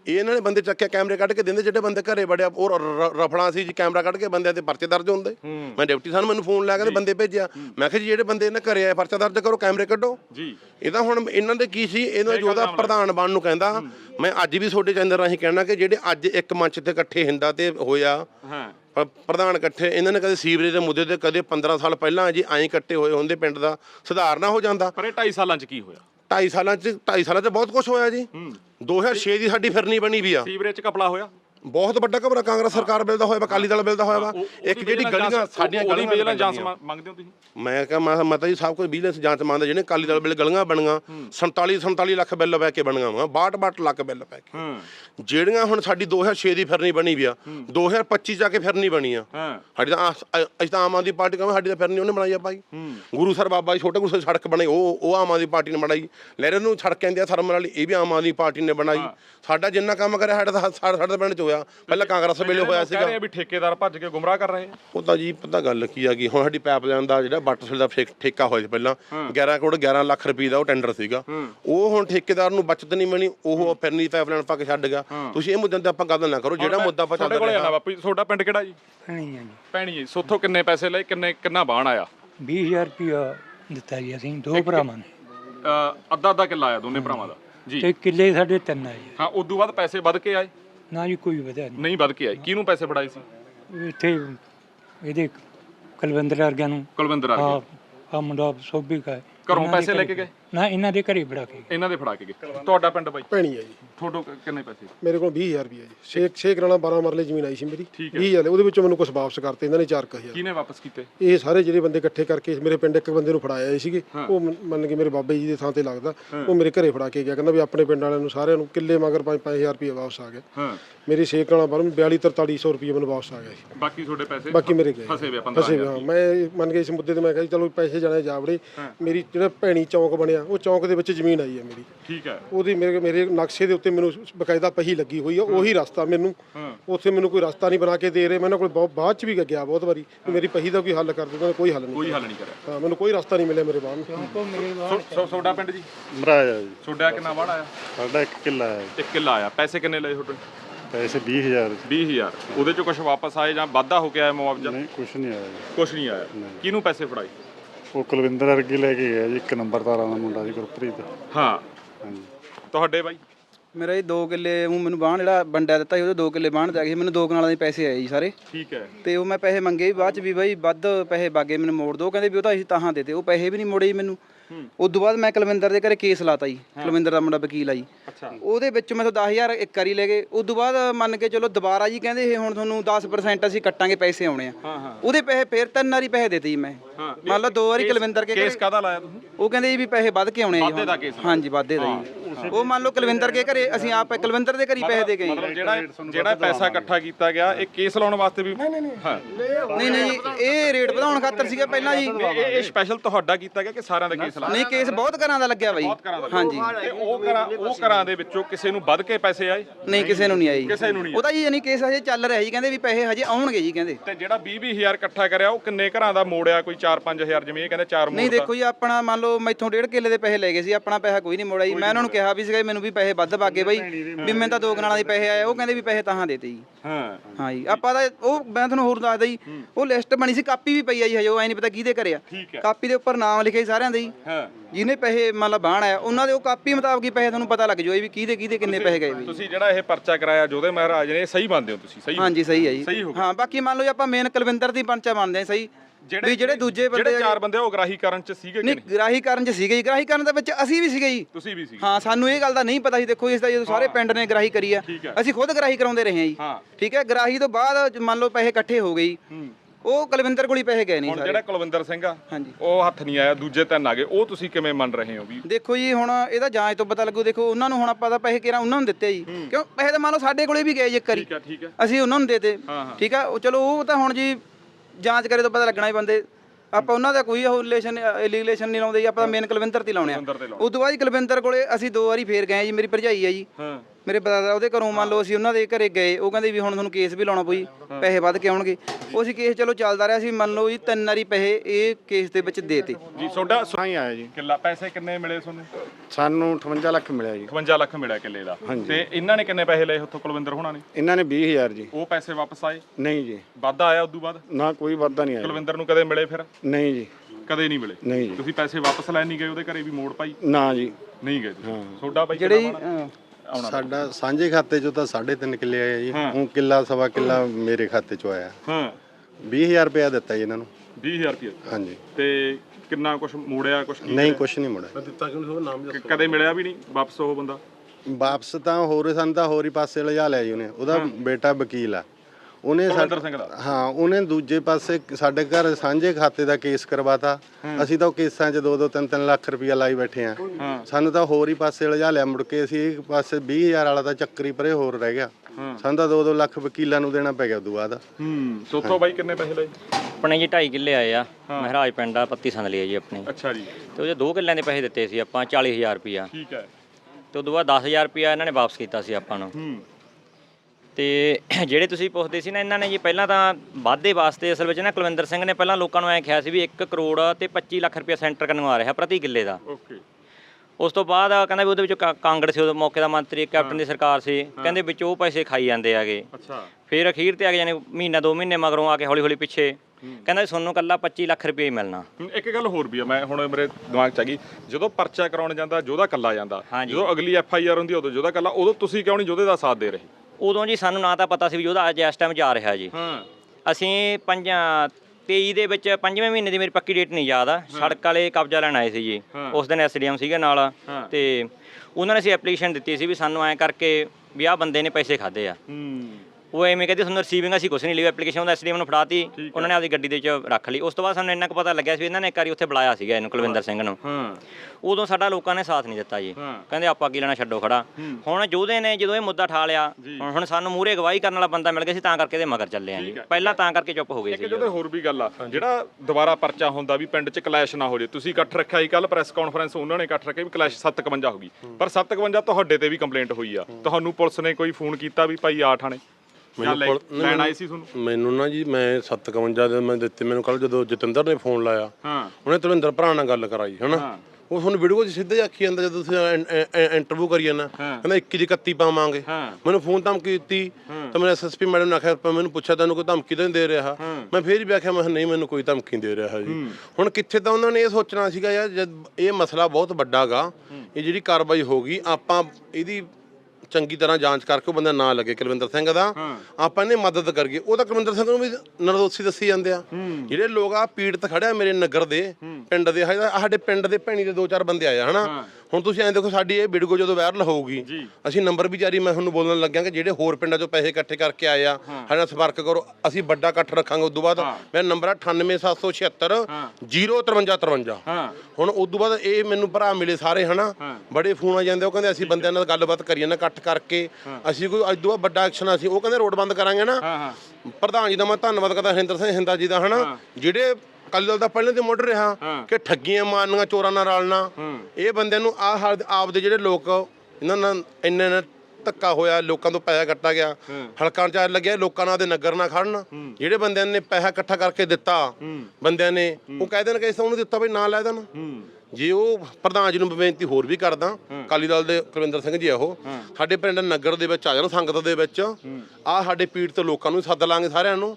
[SPEAKER 2] ਇਹ ਇਹਨਾਂ ਨੇ ਬੰਦੇ ਚੱਕਿਆ ਕੈਮਰੇ ਕੱਢ ਕੇ ਦਿੰਦੇ ਜਿਹੜੇ ਬੰਦੇ ਘਰੇ ਵੜਿਆ ਉਹ ਰ- ਰ- ਰਫਲਾਂ ਸੀ ਜੀ ਕੈਮਰਾ ਕੱਢ ਕੇ ਬੰਦਿਆਂ ਤੇ ਪਰਚੇ ਦਰਜ ਹੁੰਦੇ। ਮੈਂ ਡਿਪਟੀ ਸਾਹਿਬ ਮੈਨੂੰ ਫੋਨ ਲਾ ਕੇ ਬੰਦੇ ਭੇਜਿਆ। ਮੈਂ ਕਿਹਾ ਜੀ ਜਿਹੜੇ ਬੰਦੇ ਇਹਨਾਂ ਘਰੇ ਆਏ ਪਰਚਾ ਦਰਜ ਕਰੋ ਕੈਮਰੇ ਕੱਢੋ।
[SPEAKER 1] ਜੀ।
[SPEAKER 2] ਇਹ ਤਾਂ ਹੁਣ ਇਹਨਾਂ ਦੇ ਕੀ ਸੀ? ਇਹਨਾਂ ਜੋ ਉਹਦਾ ਪ੍ਰਧਾਨ ਬਣਨ ਨੂੰ ਕਹਿੰਦਾ। ਮੈਂ ਅੱਜ ਵੀ ਤੁਹਾਡੇ ਚੈਨਲ ਰਾਹੀਂ ਕਹਿਣਾ ਕਿ ਜਿਹੜੇ ਅੱਜ ਇੱਕ ਮੰਚ ਤੇ ਇਕੱਠੇ ਹਿੰਦਾ ਤੇ ਹੋਇਆ
[SPEAKER 1] ਹਾਂ।
[SPEAKER 2] ਪ੍ਰਧਾਨ ਇਕੱਠੇ ਇਹਨਾਂ ਨੇ ਕਦੇ ਸੀਵਰੇਜ ਦੇ ਮੁੱਦੇ ਤੇ ਕਦੇ 15 ਸਾਲ ਪਹਿਲਾਂ ਜੀ ਐਂ ਇਕੱਠੇ ਹੋਏ ਹੁੰਦੇ ਪਿੰਡ ਦਾ ਸੁਧਾਰ ਨਾ ਹੋ ਜਾਂਦਾ।
[SPEAKER 1] ਪਰ ਇਹ 2.5 ਸਾਲਾਂ ਚ ਕੀ ਹੋਇਆ?
[SPEAKER 2] 2.5 ਸਾਲਾਂ ਚ 2.5 ਸਾਲਾਂ ਚ ਬਹੁਤ ਕੁਝ ਹੋਇਆ ਜੀ। 2006 ਦੀ ਸਾਡੀ ਫਿਰਨੀ ਬਣੀ ਵੀ ਆ।
[SPEAKER 1] ਸੀਵਰੇਜ ਚ ਕਪੜਾ ਹੋਇਆ?
[SPEAKER 2] ਬਹੁਤ ਵੱਡਾ ਘਬਰਾ ਕਾਂਗਰਸ ਸਰਕਾਰ ਬਿੱਲ ਦਾ ਹੋਇਆ ਵਾ ਅਕਾਲੀ ਦਲ ਬਿੱਲ ਦਾ ਹੋਇਆ ਵਾ। ਇੱਕ ਜਿਹੜੀ ਗਲੀਆਂ ਸਾਡੀਆਂ ਗਲੀਆਂ
[SPEAKER 1] ਵਿਜੀਲੈਂਸ ਜਾਂਚ ਮੰਗਦੇ ਹੋ ਤੁਸੀਂ?
[SPEAKER 2] ਮੈਂ ਕਿਹਾ ਮੈਂ ਮਤਾ ਜੀ ਸਭ ਕੁਝ ਵਿਜੀਲੈਂਸ ਜਾਂਚ ਮੰਨਦਾ ਜਿਹਨੇ ਅਕਾਲੀ ਦਲ ਬਿੱਲ ਗਲੀਆਂ ਬਣੀਆਂ 47 47 ਲੱਖ ਬਿੱਲ ਪੈ ਕੇ ਬਣੀਆਂ ਵਾ 62 62 ਲੱਖ ਬਿੱਲ ਪੈ ਕੇ। ਜਿਹੜੀਆਂ ਹੁਣ ਸਾਡੀ 2006 ਦੀ ਫਿਰਨੀ ਬਣੀ ਵੀ ਆ 2025 ਜਾ ਕੇ ਫਿਰਨੀ ਬਣੀ ਆ। ਸਾਡੀ ਤਾਂ ਅਸੀਂ ਤਾਂ ਆਮ ਆਦਮੀ ਪਾਰਟੀ ਕਹਿੰਦੇ ਸਾਡੀ ਤਾਂ ਫਿਰਨੀ ਉਹਨੇ ਬਣਾਈ ਆ ਭਾਈ। ਗੁਰੂ ਸਰ ਬਾਬਾ ਜੀ ਛੋਟੇ ਗੁਰੂ ਸੜਕ ਬਣਾਈ ਉਹ ਉਹ ਆਮ ਆਦਮੀ ਪਾਰਟੀ ਨੇ ਬਣਾਈ। ਲਹਿਰੇ ਨੂੰ ਸੜਕ ਕਹਿੰਦੇ ਆ ਥਰਮਲ ਵਾਲੀ ਇਹ ਵੀ ਆਮ ਆਦਮੀ ਪਾਰਟੀ ਨੇ ਬਣਾਈ। ਸਾਡਾ ਜਿੰਨਾ ਕੰਮ ਕਰਿਆ ਸਾਡਾ ਸਾਡਾ ਪਿੰਡ ਚ ਹੋਇਆ। ਪਹਿਲਾਂ ਕਾਂਗਰਸ ਵੇਲੇ ਹੋਇਆ
[SPEAKER 1] ਕਹਿ ਰਹੇ
[SPEAKER 2] ਸੀਗਾ
[SPEAKER 1] ਆ ਵੀ ਠੇਕੇਦਾਰ ਭੱਜ ਕੇ ਗੁੰਮਰਾਹ ਕਰ ਰਹੇ ਆ।
[SPEAKER 2] ਉਹ ਤਾਂ ਜੀ ਪਤਾ ਗੱਲ ਕੀ ਆ ਗਈ। ਹੁਣ ਸਾਡੀ ਪਾਈਪਲਾਈਨ ਦਾ ਜਿਹੜਾ ਵਾਟਰਫਿਲ ਦਾ ਠੇਕ- ਠੇਕਾ ਹੋਇਆ ਸੀ ਪਹਿਲਾਂ 11 ਕਰੋੜ 11 ਲੱਖ ਰੁਪਏ ਦਾ ਉਹ ਟੈਂਡਰ ਸੀਗਾ। ਉਹ ਹੁਣ ਠੇਕੇਦਾਰ ਨੂੰ ਬਚਤ ਨਹੀਂ ਮਿਲੀ ਉਹ ਫਿਰਨੀ ਪਾਈਪਲਾਈਨ ਪਾ ਕੇ ਛੱਡ ਗਿਆ। ਤੁਸੀਂ ਇਹ ਮੁੱਦਿਆਂ ਤੇ ਆਪਾਂ ਗੱਲ ਨਾ ਕਰੋ ਜਿਹੜਾ ਮੁੱਦਾ ਆਪਾਂ
[SPEAKER 1] ਤੁਹਾਡੇ
[SPEAKER 2] ਚੱਲਦਾ
[SPEAKER 1] ਕੋਲੇ ਆਣਾ
[SPEAKER 2] ਰਿਹਾ
[SPEAKER 1] ਬਾਪੂ ਜੀ ਤੁਹਾਡਾ ਪਿੰਡ ਕਿਹੜਾ ਜੀ?
[SPEAKER 4] ਨਹੀਂ ਹੈ ਜੀ।
[SPEAKER 1] ਪੈਣੀ ਜੀ ਸੋਥੋਂ ਕਿੰਨੇ ਪੈਸੇ ਲਏ ਕਿੰਨੇ ਕਿੰਨਾ ਬਾਣ ਆਇਆ?
[SPEAKER 4] 20000 ਰੁਪਇਆ ਦਿੱਤਾ ਜੀ ਅਸੀਂ ਦੋ ਭਰਾਵਾਂ ਨੇ।
[SPEAKER 1] ਅ, ਅੱਧਾ ਅੱਧਾ ਕਿੱਲਾ ਆਇਆ ਦੋਨੇ ਭਰਾਵਾਂ ਦਾ। ਜੀ।
[SPEAKER 4] ਤੇ ਕਿੱਲੇ ਸਾਡੇ ਤਿੰਨ ਆਏ। ਜੀ।
[SPEAKER 1] ਹਾਂ ਉਦੋਂ ਬਾਅਦ ਪੈਸੇ ਵੱਧ ਕੇ ਆਏ।
[SPEAKER 4] ਨਾ ਜੀ ਕੋਈ ਵਧਿਆ
[SPEAKER 1] ਨਹੀਂ। ਵੱਧ ਕੇ ਆਏ ਕਿਹਨੂੰ ਪੈਸੇ ਫੜਾਏ ਸੀ?
[SPEAKER 4] ਨਹੀਂ ਇੱਥੇ ਇਹਦੇ ਕੁਲਵਿੰਦਰ ਵਰਗਿਆਂ ਨੂੰ।
[SPEAKER 1] ਕੁਲਵਿੰਦਰ ਆ
[SPEAKER 4] ਆ ਆ ਮੁੰਡਾ ਸੋਭੀ ਕਾ
[SPEAKER 1] ਘਰੋਂ
[SPEAKER 4] ਇਹਨਾਂ ਦੇ
[SPEAKER 1] ਪੈਸੇ ਲੈ
[SPEAKER 4] ਘਰੇ-
[SPEAKER 1] ਕੇ ਗਏ?
[SPEAKER 4] ਨਾ ਇਹਨਾਂ ਦੇ ਘਰੇ ਬੜਾ ਕੇ
[SPEAKER 1] ਇਹਨਾਂ ਦੇ ਫੜਾ ਕੇ ਗਏ। ਤੁਹਾਡਾ ਪਿੰਡ ਬਾਈ?
[SPEAKER 5] ਪੈਣੀ ਹੈ ਜੀ।
[SPEAKER 1] ਤੁਹਾਡੇ ਕਿੰਨੇ ਪੈਸੇ?
[SPEAKER 5] ਮੇਰੇ ਕੋਲ 20000 ਰੁਪਏ ਜੀ। ਛੇ ਛੇ ਕਰਾਣਾ 12 ਮਰਲੇ ਜ਼ਮੀਨ ਆਈ ਸੀ ਮੇਰੀ।
[SPEAKER 1] ਠੀਕ ਹੈ।
[SPEAKER 5] 20000 ਉਹਦੇ ਵਿੱਚੋਂ ਮੈਨੂੰ ਕੁਝ ਵਾਪਸ ਕਰਤੇ ਇਹਨਾਂ ਨੇ 4000
[SPEAKER 1] ਕਿਹਨੇ ਵਾਪਸ ਕੀਤੇ?
[SPEAKER 5] ਇਹ ਸਾਰੇ ਜਿਹੜੇ ਬੰਦੇ ਇਕੱਠੇ ਕਰਕੇ ਮੇਰੇ ਪਿੰਡ ਇੱਕ ਬੰਦੇ ਨੂੰ ਫੜਾਇਆ ਆਏ ਸੀਗੇ। ਉਹ ਮੰਨ- ਕੇ ਮੇਰੇ ਬਾਬੇ ਜੀ ਦੇ ਥਾਂ ਤੇ ਲੱਗਦਾ। ਉਹ ਮੇਰੇ ਘਰੇ ਫੜਾ ਕੇ ਗਿਆ। ਕਹਿੰਦਾ ਵੀ ਆਪਣੇ ਪਿੰਡ ਵਾਲਿਆਂ ਨੂੰ ਸਾਰਿਆਂ ਨੂੰ ਕਿੱਲੇ ਮਗਰ 5-5000 ਰੁਪਏ ਵਾਪਸ ਆ ਗਿਆ।
[SPEAKER 1] ਹਾਂ।
[SPEAKER 5] ਮੇਰੀ ਛੇ ਕਰਾਣਾ ਬਰਨ 42 4300 ਰੁਪਏ ਮੈਨੂੰ ਵਾਪਸ ਆ ਗਿਆ ਸੀ।
[SPEAKER 1] ਬਾਕੀ ਤੁਹਾਡੇ ਪੈਸੇ?
[SPEAKER 5] ਬਾਕੀ ਮੇਰੇ ਗਏ।
[SPEAKER 1] ਫਸੇ ਵੇ
[SPEAKER 5] ਫਸੇ
[SPEAKER 1] 15000
[SPEAKER 5] ਹਾਂ ਮੈਂ ਮੰਨ ਕੇ ਇਸ ਮੁੱਦੇ ਤੇ ਮੈਂ ਕਿਹਾ ਚਲੋ ਪੈਸੇ ਜਾਣੇ ਜਾਵੜੇ। ਮੇਰੀ ਜਿਹੜਾ ਭੈਣੀ ਚੌਂਕ ਬਣਿਆ ਉਹ ਚੌਂਕ ਦੇ ਵਿੱਚ ਜ਼ਮੀਨ ਆਈ ਹੈ ਮੇਰੀ।
[SPEAKER 1] ਠੀਕ ਹੈ
[SPEAKER 5] ਉਹਦੀ ਮੇਰੇ ਮੇਰੇ ਨਕਸ਼ੇ ਦੇ ਉੱਤੇ ਮੈਨੂੰ ਬਕਾਇਦਾ ਪਹੀ ਲੱਗੀ ਹੋਈ ਆ ਉਹੀ ਰਸਤਾ ਮੈਨੂੰ।
[SPEAKER 1] ਹਾਂ।
[SPEAKER 5] ਉੱਥੇ ਮੈਨੂੰ ਕੋਈ ਰਸਤਾ ਨਹੀਂ ਬਣਾ ਕੇ ਦੇ ਰਹੇ। ਮੈਂ ਉਹਨਾਂ ਕੋਲ ਬਹੁਤ ਬਾਅਦ ਚ ਵੀ ਗਿਆ ਬਹੁਤ ਵਾਰੀ ਵੀ ਮੇਰੀ ਪਹੀ ਦਾ ਕੋਈ ਹੱਲ ਕਰ ਦਿੰਦਾ ਕੋਈ ਹੱਲ ਨਹੀਂ
[SPEAKER 1] ਕੋਈ ਹੱਲ ਨਹੀਂ ਕਰਿਆ।
[SPEAKER 5] ਹਾਂ ਮੈਨੂੰ ਕੋਈ ਰਸਤਾ ਨਹੀਂ ਮਿਲਿਆ ਮੇਰੇ ਬਾਹਰ। ਨੂੰ
[SPEAKER 1] ਸੋ- ਸੋ ਤੁਹਾਡਾ ਪਿੰਡ ਜੀ?
[SPEAKER 6] ਮਰਾਇਆ ਜੀ।
[SPEAKER 1] ਤੁਹਾਡਾ ਕਿੰਨਾ ਬਾਣ ਆਇਆ
[SPEAKER 6] ਸਾਡਾ ਇੱਕ ਕਿੱਲਾ ਹੈ
[SPEAKER 1] ਇੱਕ ਕਿੱਲਾ ਆਇਆ ਪੈਸੇ ਕਿੰਨੇ ਲਏ ਤੁਹਾਡੇ?
[SPEAKER 6] ਪੈਸੇ 20000
[SPEAKER 1] 20000 ਉਹਦੇ ਚੋਂ ਕੁਝ ਵਾਪਸ ਆਏ ਜਾਂ ਵਾਧਾ ਹੋ ਕੇ ਆਇਆ ਮੁਆਵਜ਼ਾ?
[SPEAKER 6] ਨਹੀਂ ਕੁਛ ਨਹੀਂ ਆਇਆ।
[SPEAKER 1] ਕੁਝ ਨਹੀਂ ਆਇਆ। ਕਿਹਨੂੰ ਪੈਸੇ ਫੜਾਏ?
[SPEAKER 6] ਉਹ ਕੁਲਵਿੰਦਰ ਅਰਗੀ ਲੈ ਕੇ ਗਿਆ ਜੀ ਇੱਕ ਨੰਬਰਦਾਰਾਂ ਦਾ ਮੁੰਡਾ ਜੀ ਗੁਰਪ੍ਰੀਤ।
[SPEAKER 1] ਹਾਂ।
[SPEAKER 6] ਹਾਂਜੀ।
[SPEAKER 1] ਤੁਹਾਡੇ ਬਾਈ?
[SPEAKER 7] ਮੇਰਾ ਇਹ 2 ਕਿੱਲੇ ਉਹ ਮੈਨੂੰ ਬਾਣ ਜਿਹੜਾ ਵੰਡਿਆ ਦਿੱਤਾ ਸੀ ਉਹਦੇ 2 ਕਿੱਲੇ ਬਾਣ ਜਾ ਕੇ ਮੈਨੂੰ ਦੋ ਕਨਾਲਾਂ ਦੇ ਪੈਸੇ ਆਏ ਜੀ ਸਾਰੇ।
[SPEAKER 1] ਠੀਕ ਹੈ।
[SPEAKER 7] ਤੇ ਉਹ ਮੈਂ ਪੈਸੇ ਮੰਗੇ ਵੀ ਬਾਅਦ ਚ ਵੀ ਬਾਈ ਵੱਧ ਪੈਸੇ ਬਾਗੇ ਮੈਨੂੰ ਮੋੜ ਦੋ ਕਹਿੰਦੇ ਵੀ ਉਹ ਤਾਂ ਅਸੀਂ ਤਾਹਾਂ ਦੇ ਤੇ ਉਹ ਪੈਸੇ ਵੀ ਨਹੀਂ ਮੋੜੇ ਜੀ ਮੈਨੂੰ। ਉਸ ਤੋਂ ਬਾਅਦ ਮੈਂ ਕੁਲਵਿੰਦਰ ਦੇ ਘਰੇ ਕੇਸ ਲਾਤਾ ਜੀ ਕੁਲਵਿੰਦਰ ਦਾ ਮੁੰਡਾ ਵਕੀਲ ਆ ਜੀ। ਉਹਦੇ ਵਿੱਚ ਮੈਂ ਤਾਂ 10000 ਇੱਕ ਵਾਰੀ ਲੈ ਗਏ। ਉਸ ਤੋਂ ਬਾਅਦ ਮੰਨ ਕੇ ਚਲੋ ਦੁਬਾਰਾ ਜੀ ਕਹਿੰਦੇ ਇਹ ਹੁਣ ਤੁਹਾਨੂੰ 10% ਅਸੀਂ ਕੱਟਾਂਗੇ ਪੈਸੇ ਆਉਣੇ ਆ। ਉਹਦੇ ਪੈਸੇ ਫੇਰ ਤਿੰਨ ਵਾਰੀ ਪੈਸੇ ਦਿੱਤੇ ਜੀ ਮੈਂ। ਮੰਨ ਲਓ ਦੋ ਵਾਰੀ ਕੁਲਵਿੰਦਰ ਕੇ
[SPEAKER 1] ਕੇਸ ਕਾਦਾ ਲਾਇਆ ਤੁਸੀਂ?
[SPEAKER 7] ਉਹ ਕਹਿੰਦੇ ਜੀ ਵੀ ਪੈਸੇ ਵੱਧ ਕੇ ਆਉਣੇ ਆ ਜੀ
[SPEAKER 1] ਦਾ
[SPEAKER 7] ਹਾਂਜੀ ਵਾਧੇ ਦਾ ਜੀ। ਉਹ ਮੰਨ ਲਓ ਕੁਲਵਿੰਦਰ ਕੇ ਘਰੇ ਅਸੀਂ ਆਪ ਕੁਲਵਿੰਦਰ ਦੇ ਘਰੇ ਪੈਸੇ ਦੇ ਗਏ।
[SPEAKER 1] ਮਤਲਬ ਜਿਹੜਾ ਜਿਹੜਾ ਪੈਸਾ ਇਕੱਠਾ ਕੀਤਾ ਗਿਆ ਇਹ ਕੇਸ ਲਾਉਣ ਵਾਸਤੇ ਵੀ ਹਾਂ।
[SPEAKER 7] ਨਹੀਂ ਨਹੀਂ ਜੀ, ਇਹ ਰੇਟ ਵਧਾਉਣ ਖਾਤਰ ਸੀਗਾ ਪਹਿਲਾਂ ਜੀ।
[SPEAKER 1] ਇਹ ਇਹ ਸਪੈਸ਼ਲ ਤੁਹਾਡਾ ਕੀਤਾ ਗਿਆ ਕਿ ਸਾਰਿਆਂ ਦਾ ਕੇਸ ਲਾਇਆ?
[SPEAKER 7] ਨਹੀਂ ਕੇਸ ਬਹੁਤ ਘਰਾਂ ਦਾ ਲੱਗਿਆ ਬਾਈ। ਹਾਂਜੀ।
[SPEAKER 1] ਤੇ ਉਹ ਘਰਾਂ ਉਹ ਘਰਾਂ ਦੇ ਵਿੱਚੋਂ ਕਿਸੇ ਨੂੰ ਵੱਧ ਕੇ ਪੈਸੇ ਆਏ?
[SPEAKER 7] ਨਹੀਂ ਕਿਸੇ ਨੂੰ ਨਹੀਂ ਆਈ
[SPEAKER 1] ਕਿਸੇ ਨੂੰ ਨਹੀਂ
[SPEAKER 7] ਉਹਦਾ ਜੀ ਯਾਨੀ ਕੇਸ ਹਜੇ ਚੱਲ ਰਿਹਾ ਜੀ ਕਹਿੰਦੇ ਵੀ ਪੈਸੇ ਹਜੇ ਆਉਣਗੇ ਜੀ ਕਹਿੰਦੇ।
[SPEAKER 1] ਤੇ ਜਿਹੜਾ 20 20000 ਇਕੱਠਾ ਕਰਿਆ ਉਹ ਕਿੰਨੇ ਘਰਾਂ ਦਾ ਮੋੜਿਆ? ਕੋਈ 4-5000 ਜਿਵੇਂ ਇਹ ਕਹਿੰਦੇ 4
[SPEAKER 7] ਨਹੀਂ ਦੇਖੋ ਜੀ ਆਪਣਾ ਮੰਨ ਲਓ ਮੈਥੋਂ ਡੇਢ ਕਿੱਲੇ ਦੇ ਪੈਸੇ ਲੈ ਗਏ ਸੀ ਆਪਣਾ ਪੈਸਾ ਕੋਈ ਨਹੀਂ ਮੋੜਿਆ ਜੀ। ਮੈਂ ਉਹਨਾਂ ਨੂੰ ਕਿਹਾ ਵੀ ਸੀਗਾ ਵੀ ਮੈਨੂੰ ਵੀ ਪੈਸੇ ਵੱਧ ਬਾਗੇ ਬਾਈ ਵੀ ਮੈਂ ਤਾਂ ਦੋ ਕਨਾਲਾਂ ਦੇ ਪੈਸੇ ਆਏ ਉਹ ਕਹਿੰਦੇ ਵੀ ਪੈਸੇ ਤਾਹਾਂ ਦੇਤੇ ਜੀ।
[SPEAKER 1] ਹਾਂ।
[SPEAKER 7] ਹਾਂ ਜੀ ਆਪਾਂ ਦਾ ਉਹ ਮੈਂ ਤੁਹਾਨੂੰ ਹੋਰ ਦੱਸਦਾ ਜੀ ਉਹ ਲਿਸਟ ਬਣੀ ਸੀ ਕਾਪੀ ਵੀ ਪਈ ਆ ਜੀ ਹਜੇ ਉਹ ਐ ਨਹੀਂ ਪਤਾ ਕਿਹਦੇ ਘਰੇ ਆ। ਕਾਪੀ ਦੇ ਉੱਪਰ ਨਾਮ ਲਿਖੇ ਸਾਰਿਆਂ ਦੇ ਜੀ।
[SPEAKER 1] ਹਾਂ।
[SPEAKER 7] ਜਿਹਨੇ ਪੈਸੇ ਮੰਨ ਲਾ ਬਾਣ ਆਇਆ ਉਹਨਾਂ ਦੇ ਉਹ ਕਾਪੀ ਮੁਤਾਬਕ ਹੀ ਪੈਸੇ ਤੁਹਾਨੂੰ ਪਤਾ ਲੱਗ ਜਾਓ ਵੀ ਕਿਹਦੇ ਕਿਹਦੇ ਕਿੰਨੇ ਪੈਸੇ ਗਏ ਵੀ
[SPEAKER 1] ਤੁਸੀਂ ਜਿਹੜਾ ਇਹ ਪਰਚਾ ਕਰਾਇਆ ਜੋਧੇ ਮਹਾਰਾਜ ਨੇ ਸਹੀ ਮੰਨਦੇ ਹੋ ਤੁਸੀਂ ਸਹੀ।
[SPEAKER 7] ਹਾਂਜੀ ਸਹੀ ਹੈ ਜੀ।
[SPEAKER 1] ਹੋ
[SPEAKER 7] ਬਾਕੀ ਮੰਨ ਲਓ ਜੇ ਆਪਾਂ ਮੇਨ ਕੁਲਵਿੰਦਰ ਦੀ ਪੰਚਾ ਮੰਨਦੇ ਆ ਸਹੀ। ਵੀ ਜਿਹੜੇ ਦੂਜੇ ਬੰਦੇ
[SPEAKER 1] ਜਿਹੜੇ ਚਾਰ ਬੰਦੇ ਉਹ ਗ੍ਰਾਹੀ ਕਰਨ ਚ ਸੀਗੇ ਕਿ
[SPEAKER 7] ਨਹੀਂ
[SPEAKER 1] ਨਹੀਂ?
[SPEAKER 7] ਗ੍ਰਾਹੀ ਕਰਨ ਚ ਸੀਗੇ ਜੀ। ਗ੍ਰਾਹੀ ਕਰਨ ਦੇ ਵਿੱਚ ਅਸੀਂ ਵੀ ਸੀਗੇ ਜੀ।
[SPEAKER 1] ਤੁਸੀਂ ਵੀ ਸੀ
[SPEAKER 7] ਹਾਂ ਸਾਨੂੰ ਇਹ ਗੱਲ ਦਾ ਨਹੀਂ ਪਤਾ ਸੀ ਦੇਖੋ ਇਸ ਦਾ ਜਦੋਂ ਸਾਰੇ ਪਿੰਡ ਨੇ ਗ੍ਰਾਹੀ ਕਰੀ ਆ
[SPEAKER 1] ਠੀਕ ਹੈ।
[SPEAKER 7] ਅਸੀਂ ਖੁਦ ਗ੍ਰਾਹੀ ਕਰਾਉਂਦੇ ਰਹੇ ਹਾਂ ਜੀ। ਠੀਕ ਹੈ ਗ੍ਰਾਹੀ ਤੋਂ ਬਾਅਦ ਮੰਨ ਲਓ ਪੈਸੇ ਇਕੱਠੇ ਹੋ ਗਏ ਜੀ। ਉਹ ਕੁਲਵਿੰਦਰ ਕੋਲ ਹੀ ਪੈਸੇ ਗਏ ਨਹੀਂ
[SPEAKER 1] ਹੁਣ
[SPEAKER 7] ਸਾਰੇ।
[SPEAKER 1] ਜਿਹੜਾ ਕੁਲਵਿੰਦਰ ਸਿੰਘ ਆ
[SPEAKER 7] ਹਾਂਜੀ।
[SPEAKER 1] ਉਹ ਹੱਥ ਨਹੀਂ ਆਇਆ ਦੂਜੇ ਤਿੰਨ ਆ ਗਏ। ਉਹ ਤੁਸੀਂ ਕਿਵੇਂ ਮੰਨ ਰਹੇ ਹੋ ਵੀ?
[SPEAKER 7] ਦੇਖੋ ਜੀ ਹੁਣ ਇਹਦਾ ਜਾਂਚ ਤੋਂ ਪਤਾ ਲੱਗੂ ਦੇਖੋ ਉਹਨਾਂ ਨੂੰ ਹੁਣ ਆਪਾਂ ਤਾਂ ਪੈਸੇ ਕਿਹੜਾ ਉਹਨਾਂ ਨੂੰ ਦਿੱਤੇ ਜੀ। ਕਿਉਂ? ਪੈਸੇ ਤਾਂ ਮੰਨ ਲਓ ਸਾਡੇ ਕੋਲੇ ਵੀ ਗਏ ਜੀ ਇੱਕ ਵਾਰੀ।
[SPEAKER 1] ਠੀਕ ਆ ਠੀਕ ਆ
[SPEAKER 7] ਅਸੀਂ ਉਹਨਾਂ ਨੂੰ ਦੇਤੇ।
[SPEAKER 1] ਹਾਂ, ਹਾਂ।
[SPEAKER 7] ਠੀਕ ਆ ਉਹ ਚਲੋ ਉਹ ਤਾਂ ਹੁਣ ਜੀ ਜਾਂਚ ਕਰੇ ਤਾਂ ਪਤਾ ਲੱਗਣਾ ਹੀ ਬੰਦੇ ਆਪਾਂ ਉਹਨਾਂ ਦਾ ਕੋਈ ਉਹ ਰਿਲੇਸ਼ਨ ਰਿਲੇਸ਼ਨ ਨਹੀਂ ਲਾਉਂਦੇ ਜੀ ਆਪਾਂ ਮੇਨ ਕੁਲਵਿੰਦਰ ਤੇ ਲਾਉਣੇ ਆ
[SPEAKER 1] ਤੋਂ
[SPEAKER 7] ਬਾਅਦ ਜੀ ਕੁਲਵਿੰਦਰ ਕੋਲੇ ਅਸੀਂ ਦੋ ਵਾਰੀ ਫੇਰ ਗਏ ਜੀ ਮੇਰੀ ਭਰਜਾਈ ਆ ਜੀ।
[SPEAKER 1] ਹਾਂ।
[SPEAKER 7] ਮੇਰੇ ਬਰਾਦਰ ਉਹਦੇ ਘਰੋਂ ਮੰਨ ਲਓ ਅਸੀਂ ਉਹਨਾਂ ਦੇ ਘਰੇ ਗਏ ਉਹ ਕਹਿੰਦੇ ਵੀ ਹੁਣ ਤੁਹਾਨੂੰ ਕੇਸ ਵੀ ਲਾਉਣਾ ਪਈ ਪੈਸੇ ਵੱਧ ਕੇ ਆਉਣਗੇ। ਉਹ ਅਸੀਂ ਕੇਸ ਚਲੋ ਚੱਲਦਾ ਰਿਹਾ ਸੀ ਮੰਨ ਲਓ ਜੀ ਤਿੰਨ ਵਾਰੀ ਪੈਸੇ ਇਹ ਕੇਸ ਦੇ ਵਿੱਚ ਦੇਤੇ।
[SPEAKER 1] ਜੀ ਤੁਹਾਡਾ
[SPEAKER 6] ਹੀ ਆਇਆ ਜੀ।
[SPEAKER 1] ਕਿੱਲਾ ਪੈਸੇ ਕਿੰਨੇ ਮਿਲੇ ਤੁਹਾਨੂੰ?
[SPEAKER 6] ਸਾਨੂੰ 58 ਲੱਖ ਮਿਲਿਆ ਜੀ।
[SPEAKER 1] 52 ਲੱਖ ਮਿਲਿਆ ਕਿੱਲੇ ਦਾ। ਤੇ ਇਹਨਾਂ ਨੇ ਕਿੰਨੇ ਪੈਸੇ ਲਏ ਉੱਥੋਂ ਕੁਲਵਿੰਦਰ ਹੋਣਾ ਨੇ?
[SPEAKER 6] ਇਹਨਾਂ ਨੇ 20000 ਜੀ।
[SPEAKER 1] ਉਹ ਪੈਸੇ ਵਾਪਸ ਆਏ?
[SPEAKER 6] ਨਹੀਂ ਜੀ।
[SPEAKER 1] ਵਾਧਾ ਆਇਆ ਉਦੋਂ ਬਾਅਦ?
[SPEAKER 6] ਨਾ ਕੋਈ ਵਾਧਾ ਨਹੀਂ ਆਇਆ।
[SPEAKER 1] ਕੁਲਵਿੰਦਰ ਨੂੰ ਕਦੇ ਮਿਲੇ ਫਿਰ?
[SPEAKER 6] ਨਹੀਂ ਜੀ।
[SPEAKER 1] ਕਦੇ ਨਹੀਂ ਮਿਲੇ?
[SPEAKER 6] ਨਹੀਂ ਜੀ।
[SPEAKER 1] ਤੁਸੀਂ ਪੈਸੇ ਵਾਪਸ ਲੈਣ ਨਹੀਂ ਗਏ ਉਹਦੇ ਘਰੇ ਵੀ ਮੋੜ ਪਾਈ?
[SPEAKER 6] ਨਾ ਜੀ।
[SPEAKER 1] ਨਹੀਂ ਗਏ ਤੁਸੀਂ? ਤੁਹਾਡਾ ਬਾਈ
[SPEAKER 7] ਜਿਹੜੇ ਜੀ,
[SPEAKER 1] ਕਿੰਨਾ ਬਾਣਾ?
[SPEAKER 7] ਅਹ,
[SPEAKER 1] ਆਉਣਾ
[SPEAKER 8] ਸਾਡਾ ਸਾਂਝੇ ਖਾਤੇ ਚੋਂ ਤਾਂ 3.5 ਕਿੱਲੇ ਆਏ ਜੀ।
[SPEAKER 1] ਹਾਂ।
[SPEAKER 8] ਉਹ ਕਿੱਲਾ ਸਵਾ ਕਿੱਲਾ ਮੇਰੇ ਖਾਤੇ ਚੋਂ ਆਇਆ।
[SPEAKER 1] ਹਾਂ।
[SPEAKER 8] 20000 ਰੁਪਇਆ ਦਿੱਤਾ ਜੀ ਇਹਨਾਂ ਨੂੰ।
[SPEAKER 1] 20000 ਰੁਪਏ
[SPEAKER 8] ਹਾਂਜੀ।
[SPEAKER 1] ਤੇ ਕਿੰਨਾ ਕੁਝ ਮੋੜਿਆ ਕੁਝ
[SPEAKER 8] ਨਹੀਂ ਕੁਛ ਨਹੀਂ ਮੁੜਿਆ।
[SPEAKER 2] ਦਿੱਤਾ ਕਿਉਂ ਨਾਮ
[SPEAKER 1] ਕਦੇ ਮਿਲਿਆ ਵੀ ਨਹੀਂ ਵਾਪਸ ਉਹ ਬੰਦਾ?
[SPEAKER 8] ਵਾਪਸ ਤਾਂ ਹੋਰ ਸਾਨੂੰ ਤਾਂ ਹੋਰ ਹੀ ਪਾਸੇ ਲਿਜਾ ਲਿਆ ਜੀ ਉਹਨੇ। ਉਹਦਾ ਬੇਟਾ ਵਕੀਲ ਆ। ਉਹਨੇ
[SPEAKER 1] ਕੁਲਵਿੰਦਰ ਸਿੰਘ ਦਾ।
[SPEAKER 8] ਹਾਂ ਉਹਨੇ ਦੂਜੇ ਪਾਸੇ ਸਾਡੇ ਘਰ ਸਾਂਝੇ ਖਾਤੇ ਦਾ ਕੇਸ ਕਰਵਾਤਾ। ਅਸੀਂ ਤਾਂ ਉਹ ਕੇਸਾਂ 'ਚ 2-2 3-3 ਲੱਖ ਰੁਪਇਆ ਲਾਈ ਬੈਠੇ ਆ। ਸਾਨੂੰ ਤਾਂ ਹੋਰ ਹੀ ਪਾਸੇ ਲਿਜਾ ਲਿਆ ਮੁੜ ਕੇ ਅਸੀਂ ਇੱਕ ਪਾਸੇ 20000 ਵਾਲਾ ਤਾਂ ਚੱਕਰੀ ਪਰੇ ਹੋਰ ਰਹਿ ਗਿਆ। ਸਾਨੂੰ ਤਾਂ 2-2 ਲੱਖ ਵਕੀਲਾਂ ਨੂੰ ਦੇਣਾ ਪੈ ਗਿਆ ਉਦੋਂ ਬਾਅਦ।
[SPEAKER 1] ਹੂੰ। ਸੋਥੋ ਬਾਈ ਕਿੰਨੇ ਪੈਸੇ ਲਏ?
[SPEAKER 9] ਆਪਣੇ ਜੀ 2.5 ਕਿੱਲੇ ਆਏ ਆ ਮਹਾਰਾਜ ਪਿੰਡ ਆ ਪੱਤੀ ਸੰਦ ਲਈ ਆ ਜੀ ਆਪਣੀ।
[SPEAKER 1] ਅੱਛਾ ਜੀ।
[SPEAKER 9] ਤੇ ਉਹਦੇ 2 ਕਿੱਲਿਆਂ ਦੇ ਪੈਸੇ ਦਿੱਤੇ ਸੀ ਆਪਾਂ 40000 ਰੁਪਿਆ
[SPEAKER 1] ਠੀਕ ਹੈ।
[SPEAKER 9] ਤੇ ਉਦੋਂ ਬਾਅਦ 10000 ਰੁਪਿਆ ਇਹਨਾਂ ਨੇ ਵਾਪਸ ਕੀਤਾ ਸੀ ਆਪਾਂ ਨੂੰ।
[SPEAKER 1] ਹੂੰ।
[SPEAKER 9] ਤੇ ਜਿਹੜੇ ਤੁਸੀਂ ਪੁੱਛਦੇ ਸੀ ਨਾ ਇਹਨਾਂ ਨੇ ਜੀ ਪਹਿਲਾਂ ਤਾਂ ਵਾਧੇ ਵਾਸਤੇ ਅਸਲ ਵਿੱਚ ਨਾ ਕੁਲਵਿੰਦਰ ਸਿੰਘ ਨੇ ਪਹਿਲਾਂ ਲੋਕਾਂ ਨੂੰ ਐਂ ਕਿਹਾ ਸੀ ਵੀ 1 ਕਰੋੜ ਤੇ 25 ਲੱਖ ਰੁਪਇਆ ਸੈਂਟਰ ਕਰਨ ਨੂੰ ਆ ਰਿਹਾ ਪ੍ਰਤੀ ਕਿੱਲੇ ਦਾ।
[SPEAKER 1] ਓਕੇ।
[SPEAKER 9] ਉਸ ਤੋਂ ਬਾਅਦ ਕਹਿੰਦਾ ਵੀ ਉਹਦੇ ਵਿੱਚ ਕਾ- ਕਾਂਗਰਸ ਸੀ ਉਦੋਂ ਮੌਕੇ ਦਾ ਮੰਤਰੀ ਕੈਪਟਨ ਦੀ ਸਰਕਾਰ ਸੀ। ਕਹਿੰਦੇ ਵਿੱਚ ਉਹ ਪੈਸੇ ਖਾਈ ਜਾਂਦੇ ਆਗੇ
[SPEAKER 1] ਅੱਛਾ।
[SPEAKER 9] ਫਿਰ ਅਖੀਰ ਤੇ ਆ ਕੇ ਜਾਨੀ ਮਹੀਨਾ ਦੋ ਮਹੀਨੇ ਮਗਰੋਂ ਆ ਕੇ ਹੌਲੀ ਹੌਲੀ ਪਿੱਛੇ ਕਹਿੰਦਾ ਤੁਹਾਨੂੰ ਕੱਲਾ 25 ਲੱਖ ਰੁਪਏ ਹੀ ਮਿਲਣਾ।
[SPEAKER 1] ਇੱਕ ਗੱਲ ਹੋਰ ਵੀ ਆ ਮੈਂ ਹੁਣ ਮੇਰੇ ਦਿਮਾਗ 'ਚ ਆ ਗਈ। ਜਦੋਂ ਪਰਚਾ ਕਰਾਉਣ ਜਾਂਦਾ ਜੋਧਾ ਕੱਲਾ ਜਾਂਦਾ। ਜਦੋਂ ਅਗਲੀ ਐਫ ਆਈ ਆਰ ਹੁੰਦੀ ਉਦੋਂ ਜੋਧਾ ਕੱਲਾ ਉਦੋਂ ਤੁਸੀਂ ਕਿਉਂ ਨਹੀਂ ਜੋਧੇ ਦਾ ਸਾਥ ਦੇ ਰਹੇ?
[SPEAKER 9] ਉਦੋਂ ਜੀ ਸਾਨੂੰ ਨਾ ਤਾਂ ਪਤਾ ਸੀ ਵੀ ਉਹਦਾ ਅੱਜ ਇਸ ਟਾਈਮ ਜਾ ਰਿਹਾ ਜੀ।
[SPEAKER 1] ਹਾਂ।
[SPEAKER 9] ਅਸੀਂ ਪੰਜਾਂ 23 ਦੇ ਵਿੱਚ ਪੰਜਵੇਂ ਮਹੀਨੇ ਦੀ ਮੇਰੀ ਪੱਕੀ ਡੇਟ ਨਹੀਂ ਯਾਦ ਆ। ਸੜਕ ਵਾਲੇ ਕਬਜ਼ਾ ਲੈਣ ਆਏ ਸੀ ਜੀ। ਉਸ ਦਿਨ ਐਸਡੀਐਮ ਸੀਗਾ ਨਾਲ। ਤੇ ਉਹਨਾਂ ਨੇ ਅਸੀਂ ਐਪਲੀਕੇਸ਼ਨ ਦਿੱਤੀ ਸੀ ਵੀ ਸਾਨੂੰ ਐਂ ਕਰਕੇ ਵੀ ਆਹ ਬੰਦੇ ਨੇ ਪੈਸੇ ਖਾਦੇ ਆ। ਉਹ ਐਵੇਂ ਕਹਿੰਦੇ ਤੁਹਾਨੂੰ ਰਿਸੀਵਿੰਗ ਅਸੀਂ ਕੁਛ ਨਹੀਂ ਲਈ ਐਪਲੀਕੇਸ਼ਨ ਉਹਦਾ ਐਸਡੀਐਮ ਨੂੰ ਫੜਾਤੀ ਉਹਨਾਂ ਨੇ ਆਪਦੀ ਗੱਡੀ ਦੇ ਵਿੱਚ ਰੱਖ ਲਈ। ਉਸ ਤੋਂ ਬਾਅਦ ਸਾਨੂੰ ਇੰਨਾ ਕੁ ਪਤਾ ਲੱਗਿਆ ਸੀ ਇਹਨਾਂ ਨੇ ਇੱਕ ਵਾਰੀ ਉੱਥੇ ਬੁਲਾਇਆ ਸੀਗਾ ਇਹਨੂੰ ਕੁਲਵਿੰਦਰ ਸਿੰਘ ਨੂੰ।
[SPEAKER 1] ਹਾਂ।
[SPEAKER 9] ਉਦੋਂ ਸਾਡਾ ਲੋਕਾਂ ਨੇ ਸਾਥ ਨਹੀਂ ਦਿੱਤਾ ਜੀ। ਕਹਿੰਦੇ ਆਪਾਂ ਕੀ ਲੈਣਾ ਛੱਡੋ ਖੜਾ। ਹੁਣ ਜੋਧੇ ਨੇ ਜਦੋਂ ਇਹ ਮੁੱਦਾ ਠਾ ਲਿਆ ਹੁਣ ਹੁਣ ਸਾਨੂੰ ਮੂਹਰੇ ਗਵਾਹੀ ਕਰਨ ਵਾਲਾ ਬੰਦਾ ਮਿਲ ਗਿਆ ਸੀ ਤਾਂ ਕਰਕੇ ਇਹਦੇ ਮਗਰ ਚੱਲੇ ਆ ਜੀ। ਪਹਿਲਾਂ ਤਾਂ ਕਰਕੇ ਚੁੱਪ ਹੋ ਗਏ
[SPEAKER 1] ਇੱਕ
[SPEAKER 9] ਸੀ
[SPEAKER 1] ਜਦੋਂ ਹੋਰ ਵੀ ਗੱਲ ਆ ਜਿਹੜਾ ਦੁਬਾਰਾ ਪਰਚਾ ਹੁੰਦਾ ਵੀ ਪਿੰਡ 'ਚ ਕਲੈਸ਼ ਨਾ ਹੋ ਜੇ ਤੁਸੀਂ ਇਕੱਠ ਰੱਖਿਆ ਸੀ ਕੱਲ ਪ੍ਰੈਸ ਕਾਨਫਰੰਸ ਉਹਨਾਂ ਨੇ ਇਕੱਠ ਰੱਖਿਆ ਵੀ ਕਲੈਸ਼ 751 ਹੋ ਗਈ। ਪਰ 751 ਤੁਹਾਡੇ ਤੇ ਵੀ ਕੰਪਲੇਂਟ ਹੋਈ ਆ। ਤੁਹਾਨੂੰ ਪੁਲਿਸ ਨੇ ਕੋਈ ਫੋਨ ਕੀਤਾ ਵੀ ਭਾਈ ਆ ਠਾਣੇ ਜਾਂ ਲੈ-
[SPEAKER 2] ਪੁਲ-
[SPEAKER 1] ਲੈਣ ਆਏ ਸੀ ਤੁਹਾਨੂੰ?
[SPEAKER 2] ਮੈਨੂੰ ਨਾ ਜੀ ਮੈਂ 751 ਦੇ ਮੈਂ ਦਿੱਤੇ ਮੈਨੂੰ ਕੱਲ ਜਦੋਂ ਜਤਿੰਦਰ ਨੇ ਫੋਨ ਲਾਇਆ
[SPEAKER 1] ਹਾਂ।
[SPEAKER 2] ਉਹਨੇ ਤੁਰਿੰਦਰ ਭਰਾ ਨਾਲ ਗੱਲ ਕਰਾਈ ਹਨਾ? ਉਹ ਤੁਹਾਨੂੰ ਵੀਡੀਓ 'ਚ ਸਿੱਧਾ ਹੀ ਆਖੀ ਜਾਂਦਾ ਜਦੋਂ ਤੁਸੀਂ ਇੰਟਰਵਿਊ ਕਰੀ ਜਾਂਦਾ। ਕਹਿੰਦਾ 21 ਦੀ 31 ਪਾਵਾਂਗੇ।
[SPEAKER 1] ਹਾਂ।
[SPEAKER 2] ਮੈਨੂੰ ਫੋਨ ਧਮਕੀ ਦਿੱਤੀ ਤਾਂ ਮੈਂ ਐਸਐਸਪੀ ਮੈਡਮ ਨੇ ਆਖਿਆ ਮੈਨੂੰ ਪੁੱਛਿਆ ਤੈਨੂੰ ਕੋਈ ਧਮਕੀ ਤਾਂ ਨਹੀਂ ਦੇ ਰਿਹਾ? ਮੈਂ ਫੇਰ ਵੀ ਆਖਿਆ ਮੈਂ ਨਹੀਂ ਮੈਨੂੰ ਕੋਈ ਧਮਕੀ ਦੇ ਰਿਹਾ ਜੀ। ਹੁਣ ਕਿੱਥੇ ਤਾਂ ਉਹਨਾਂ ਨੇ ਇਹ ਸੋਚਣਾ ਸੀਗਾ ਯਾਰ ਇਹ ਮਸਲਾ ਬਹੁਤ ਵੱਡਾ ਗਾ ਇਹ ਜਿਹੜੀ ਕਾਰਵਾਈ ਹੋਗੀ ਆਪਾਂ ਇਹਦੀ ਚੰਗੀ ਤਰ੍ਹਾਂ ਜਾਂਚ ਕਰਕੇ ਉਹ ਬੰਦਾ ਨਾ ਲੱਗੇ ਕੁਲਵਿੰਦਰ ਸਿੰਘ ਦਾ। ਆਪਾਂ ਇਹਨੇ ਮਦਦ ਕਰੀਏ। ਉਹ ਤਾਂ ਕੁਲਵਿੰਦਰ ਸਿੰਘ ਨੂੰ ਵੀ ਨਿਰਦੋਸ਼ੀ ਦੱਸੀ ਜਾਂਦੇ ਆ। ਜਿਹੜੇ ਲੋਕ ਆ ਪੀੜਤ ਖੜਿਆ ਮੇਰੇ ਨਗਰ ਦੇ ਪਿੰਡ ਦੇ ਸਾਡੇ ਪਿੰਡ ਦੇ ਭੈਣੀ ਦੇ ਦੋ ਚਾਰ ਬੰਦੇ ਆਏ ਹਨਾ? ਹੁਣ ਤੁਸੀਂ ਐਂ ਦੇਖੋ ਸਾਡੀ ਇਹ ਵੀਡੀਓ ਜਦੋਂ ਵਾਇਰਲ ਹੋਊਗੀ ਅਸੀਂ ਨੰਬਰ ਵੀ ਜਾਰੀ ਮੈਂ ਤੁਹਾਨੂੰ ਬੋਲਣ ਲੱਗਿਆ ਕਿ ਜਿਹੜੇ ਹੋਰ ਪਿੰਡਾਂ ਚੋਂ ਪੈਸੇ ਇਕੱਠੇ ਕਰਕੇ ਆਏ ਆ ਸਾਡੇ ਨਾਲ ਸੰਪਰਕ ਕਰੋ ਅਸੀਂ ਵੱਡਾ ਇਕੱਠ ਰੱਖਾਂਗੇ ਉਸ ਤੋਂ ਬਾਅਦ ਮੇਰਾ ਨੰਬਰ ਆ 98776 05353
[SPEAKER 1] ਹਾਂ।
[SPEAKER 2] ਹੁਣ ਉਸ ਤੋਂ ਬਾਅਦ ਇਹ ਮੈਨੂੰ ਭਰਾ ਮਿਲੇ ਸਾਰੇ ਹਨਾ? ਬੜੇ ਫੋਨ ਆ ਜਾਂਦੇ ਉਹ ਕਹਿੰਦੇ ਅਸੀਂ ਬੰਦਿਆਂ ਨਾਲ ਗੱਲਬਾਤ ਕਰੀਏ ਨਾ ਇਕੱਠ ਕਰਕੇ। ਅਸੀਂ ਕੋਈ ਅੱਜ ਤੋਂ ਬਾਅਦ ਵੱਡਾ ਐਕਸ਼ਨ ਅਸੀਂ ਉਹ ਕਹਿੰਦੇ ਰੋਡ ਬੰਦ ਕਰਾਂਗੇ ਨਾ ਪ੍ਰਧਾਨ ਜੀ ਦਾ ਮੈਂ ਧੰਨਵਾਦ ਕਰਦਾ ਹਰਿੰਦਰ ਸਿੰਘ ਹਿੰਦਾ ਜੀ ਦਾ ਹਨਾ? ਜਿਹੜੇ ਦਲ ਦਾ ਪਹਿਲਾਂ ਤੇ ਮੁੱਢ ਰਿਹਾ ਕਿ ਠੱਗੀਆਂ ਮਾਰਨੀਆਂ ਚੋਰਾਂ ਨਾਲ ਰਲਣਾ। ਇਹ ਬੰਦਿਆਂ ਨੂੰ ਆਹ ਆਪ ਦੇ ਜਿਹੜੇ ਲੋਕ ਇਹਨਾਂ ਨਾਲ ਇੰਨੇ ਨੇ ਧੱਕਾ ਹੋਇਆ ਲੋਕਾਂ ਤੋਂ ਪੈਸਾ ਕੱਟਾ ਗਿਆ। ਹਲਕਾਂ ਚ ਲੱਗਿਆ ਲੋਕਾਂ ਨਾਲ ਦੇ ਨਗਰ ਨਾ ਖੜਨ। ਜਿਹੜੇ ਬੰਦਿਆਂ ਨੇ ਪੈਸਾ ਇਕੱਠਾ ਕਰਕੇ ਦਿੱਤਾ ਬੰਦਿਆਂ ਨੇ ਉਹ ਕਹਿ ਦੇਣ ਕਿ ਇਸ ਉਹਨੂੰ ਦਿੱਤਾ ਬਈ ਨਾ ਲੈ ਦੇਣ। ਜੇ ਉਹ ਪ੍ਰਧਾਨ ਜੀ ਨੂੰ ਬੇਨਤੀ ਹੋਰ ਵੀ ਕਰਦਾ ਅਕਾਲੀ ਦਲ ਦੇ ਕੁਲਵਿੰਦਰ ਸਿੰਘ ਜੀ ਆ ਉਹ ਸਾਡੇ ਪਿੰਡ ਨਗਰ ਦੇ ਵਿੱਚ ਆ ਜਾਣ ਸੰਗਤ ਦੇ ਵਿੱਚ। ਆ ਸਾਡੇ ਪੀੜਤ ਲੋਕਾਂ ਨੂੰ ਸੱਦ ਲਾਂਗੇ ਸਾਰਿਆਂ ਨੂੰ।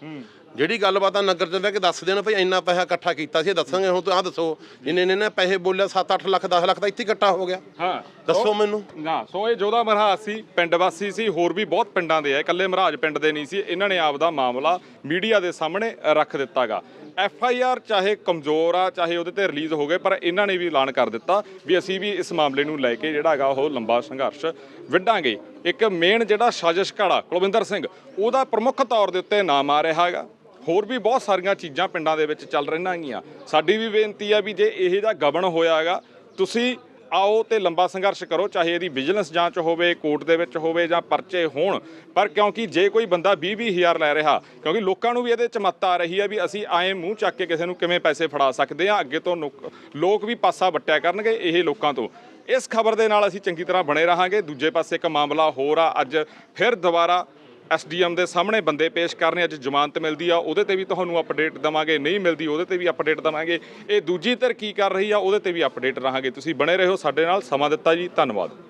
[SPEAKER 2] ਜਿਹੜੀ ਗੱਲਬਾਤ ਆ ਨਗਰ ਬਹਿ ਕੇ ਦੱਸ ਦੇਣ ਭਈ ਇੰਨਾ ਪੈਸਾ ਇਕੱਠਾ ਕੀਤਾ ਸੀ ਇਹ ਦੱਸਾਂਗੇ ਹੁਣ ਤੂੰ ਆ ਦੱਸੋ ਜਿੰਨੇ ਨੇ ਨਾ ਪੈਸੇ ਬੋਲਿਆ 7-8 ਲੱਖ 10 ਲੱਖ ਤਾਂ ਇੱਥੇ ਇਕੱਠਾ ਹੋ ਗਿਆ।
[SPEAKER 1] ਹਾਂ
[SPEAKER 2] ਦੱਸੋ ਮੈਨੂੰ।
[SPEAKER 1] ਨਾ ਸੋ ਇਹ ਜੋਧਾ ਮਹਾਰਾਜ ਸੀ ਪਿੰਡ ਵਾਸੀ ਸੀ ਹੋਰ ਵੀ ਬਹੁਤ ਪਿੰਡਾਂ ਦੇ ਆ ਇਕੱਲੇ ਮਹਾਰਾਜ ਪਿੰਡ ਦੇ ਨਹੀਂ ਸੀ ਇਹਨਾਂ ਨੇ ਆਪ ਦਾ ਮਾਮਲਾ ਮੀਡੀਆ ਦੇ ਸਾਹਮਣੇ ਰੱਖ ਦਿੱਤਾਗਾ। ਐਫ ਆਈ ਆਰ ਚਾਹੇ ਕਮਜ਼ੋਰ ਆ, ਚਾਹੇ ਉਹਦੇ ਤੇ ਰਿਲੀਜ਼ ਹੋ ਗਏ, ਪਰ ਇਹਨਾਂ ਨੇ ਵੀ ਐਲਾਨ ਕਰ ਦਿੱਤਾ ਵੀ ਅਸੀਂ ਵੀ ਇਸ ਮਾਮਲੇ ਨੂੰ ਲੈ ਕੇ ਜਿਹੜਾ ਹੈਗਾ ਉਹ ਲੰਬਾ ਸੰਘਰਸ਼ ਵਿੱਢਾਂਗੇ। ਇੱਕ ਮੇਨ ਜਿਹੜਾ ਸਾਜ਼ਿਸ਼ ਘੜਾ, ਕੁਲਵਿੰਦਰ ਸਿੰਘ, ਉਹਦਾ ਪ੍ਰਮੁੱਖ ਤੌਰ ਦੇ ਉੱਤੇ ਨਾਮ ਆ ਰਿਹਾ ਹੈਗਾ। ਹੋਰ ਵੀ ਬਹੁਤ ਸਾਰੀਆਂ ਚੀਜ਼ਾਂ ਪਿੰਡਾਂ ਦੇ ਵਿੱਚ ਚੱਲ ਰਹੀਆਂ ਹੈਗੀਆਂ। ਸਾਡੀ ਵੀ ਬੇਨਤੀ ਆ ਵੀ ਜੇ ਇਹ ਜਿਹਾ ਗਬਨ ਹੋਇਆ ਹੈਗਾ, ਤੁਸੀਂ ਆਓ ਤੇ ਲੰਬਾ ਸੰਘਰਸ਼ ਕਰੋ, ਚਾਹੇ ਇਹਦੀ ਵਿਜੀਲੈਂਸ ਜਾਂਚ ਹੋਵੇ ਕੋਰਟ ਦੇ ਵਿੱਚ ਹੋਵੇ ਜਾਂ ਪਰਚੇ ਹੋਣ। ਪਰ ਕਿਉਂਕਿ ਜੇ ਕੋਈ ਬੰਦਾ 20 20 ਹਜ਼ਾਰ ਲੈ ਰਿਹਾ, ਕਿਉਂਕਿ ਲੋਕਾਂ ਨੂੰ ਵੀ ਇਹਦੇ ਚ ਮੱਤ ਆ ਰਹੀ ਹੈ ਵੀ ਅਸੀਂ ਆਏ ਮੂੰਹ ਚੱਕ ਕੇ ਕਿਸੇ ਨੂੰ ਕਿਵੇਂ ਪੈਸੇ ਫੜਾ ਸਕਦੇ ਆ ਅੱਗੇ ਤੋਂ ਨੁਕ- ਲੋਕ ਵੀ ਪਾਸਾ ਵੱਟਿਆ ਕਰਨਗੇ ਇਹ ਲੋਕਾਂ ਤੋਂ। ਇਸ ਖਬਰ ਦੇ ਨਾਲ ਅਸੀਂ ਚੰਗੀ ਤਰ੍ਹਾਂ ਬਣੇ ਰਹਾਂਗੇ। ਦੂਜੇ ਪਾਸੇ ਇੱਕ ਮਾਮਲਾ ਹੋਰ ਆ, ਅੱਜ ਫਿਰ ਦੁਬਾਰਾ ਐਸਡੀਐਮ ਦੇ ਸਾਹਮਣੇ ਬੰਦੇ ਪੇਸ਼ ਕਰਨੇ ਅੱਜ ਜ਼ਮਾਨਤ ਮਿਲਦੀ ਆ, ਉਹਦੇ ਤੇ ਵੀ ਤੁਹਾਨੂੰ ਅਪਡੇਟ ਦਵਾਂਗੇ, ਨਹੀਂ ਮਿਲਦੀ ਉਹਦੇ ਤੇ ਵੀ ਅਪਡੇਟ ਦਵਾਂਗੇ। ਇਹ ਦੂਜੀ ਧਿਰ ਕੀ ਕਰ ਰਹੀ ਆ, ਉਹਦੇ ਤੇ ਵੀ ਅਪਡੇਟ ਰਹਾਂਗੇ। ਤੁਸੀਂ ਬਣੇ ਰਹੋ ਸਾਡੇ ਨਾਲ, ਸਮਾਂ ਦਿੱਤਾ ਜੀ, ਧੰਨਵਾਦ।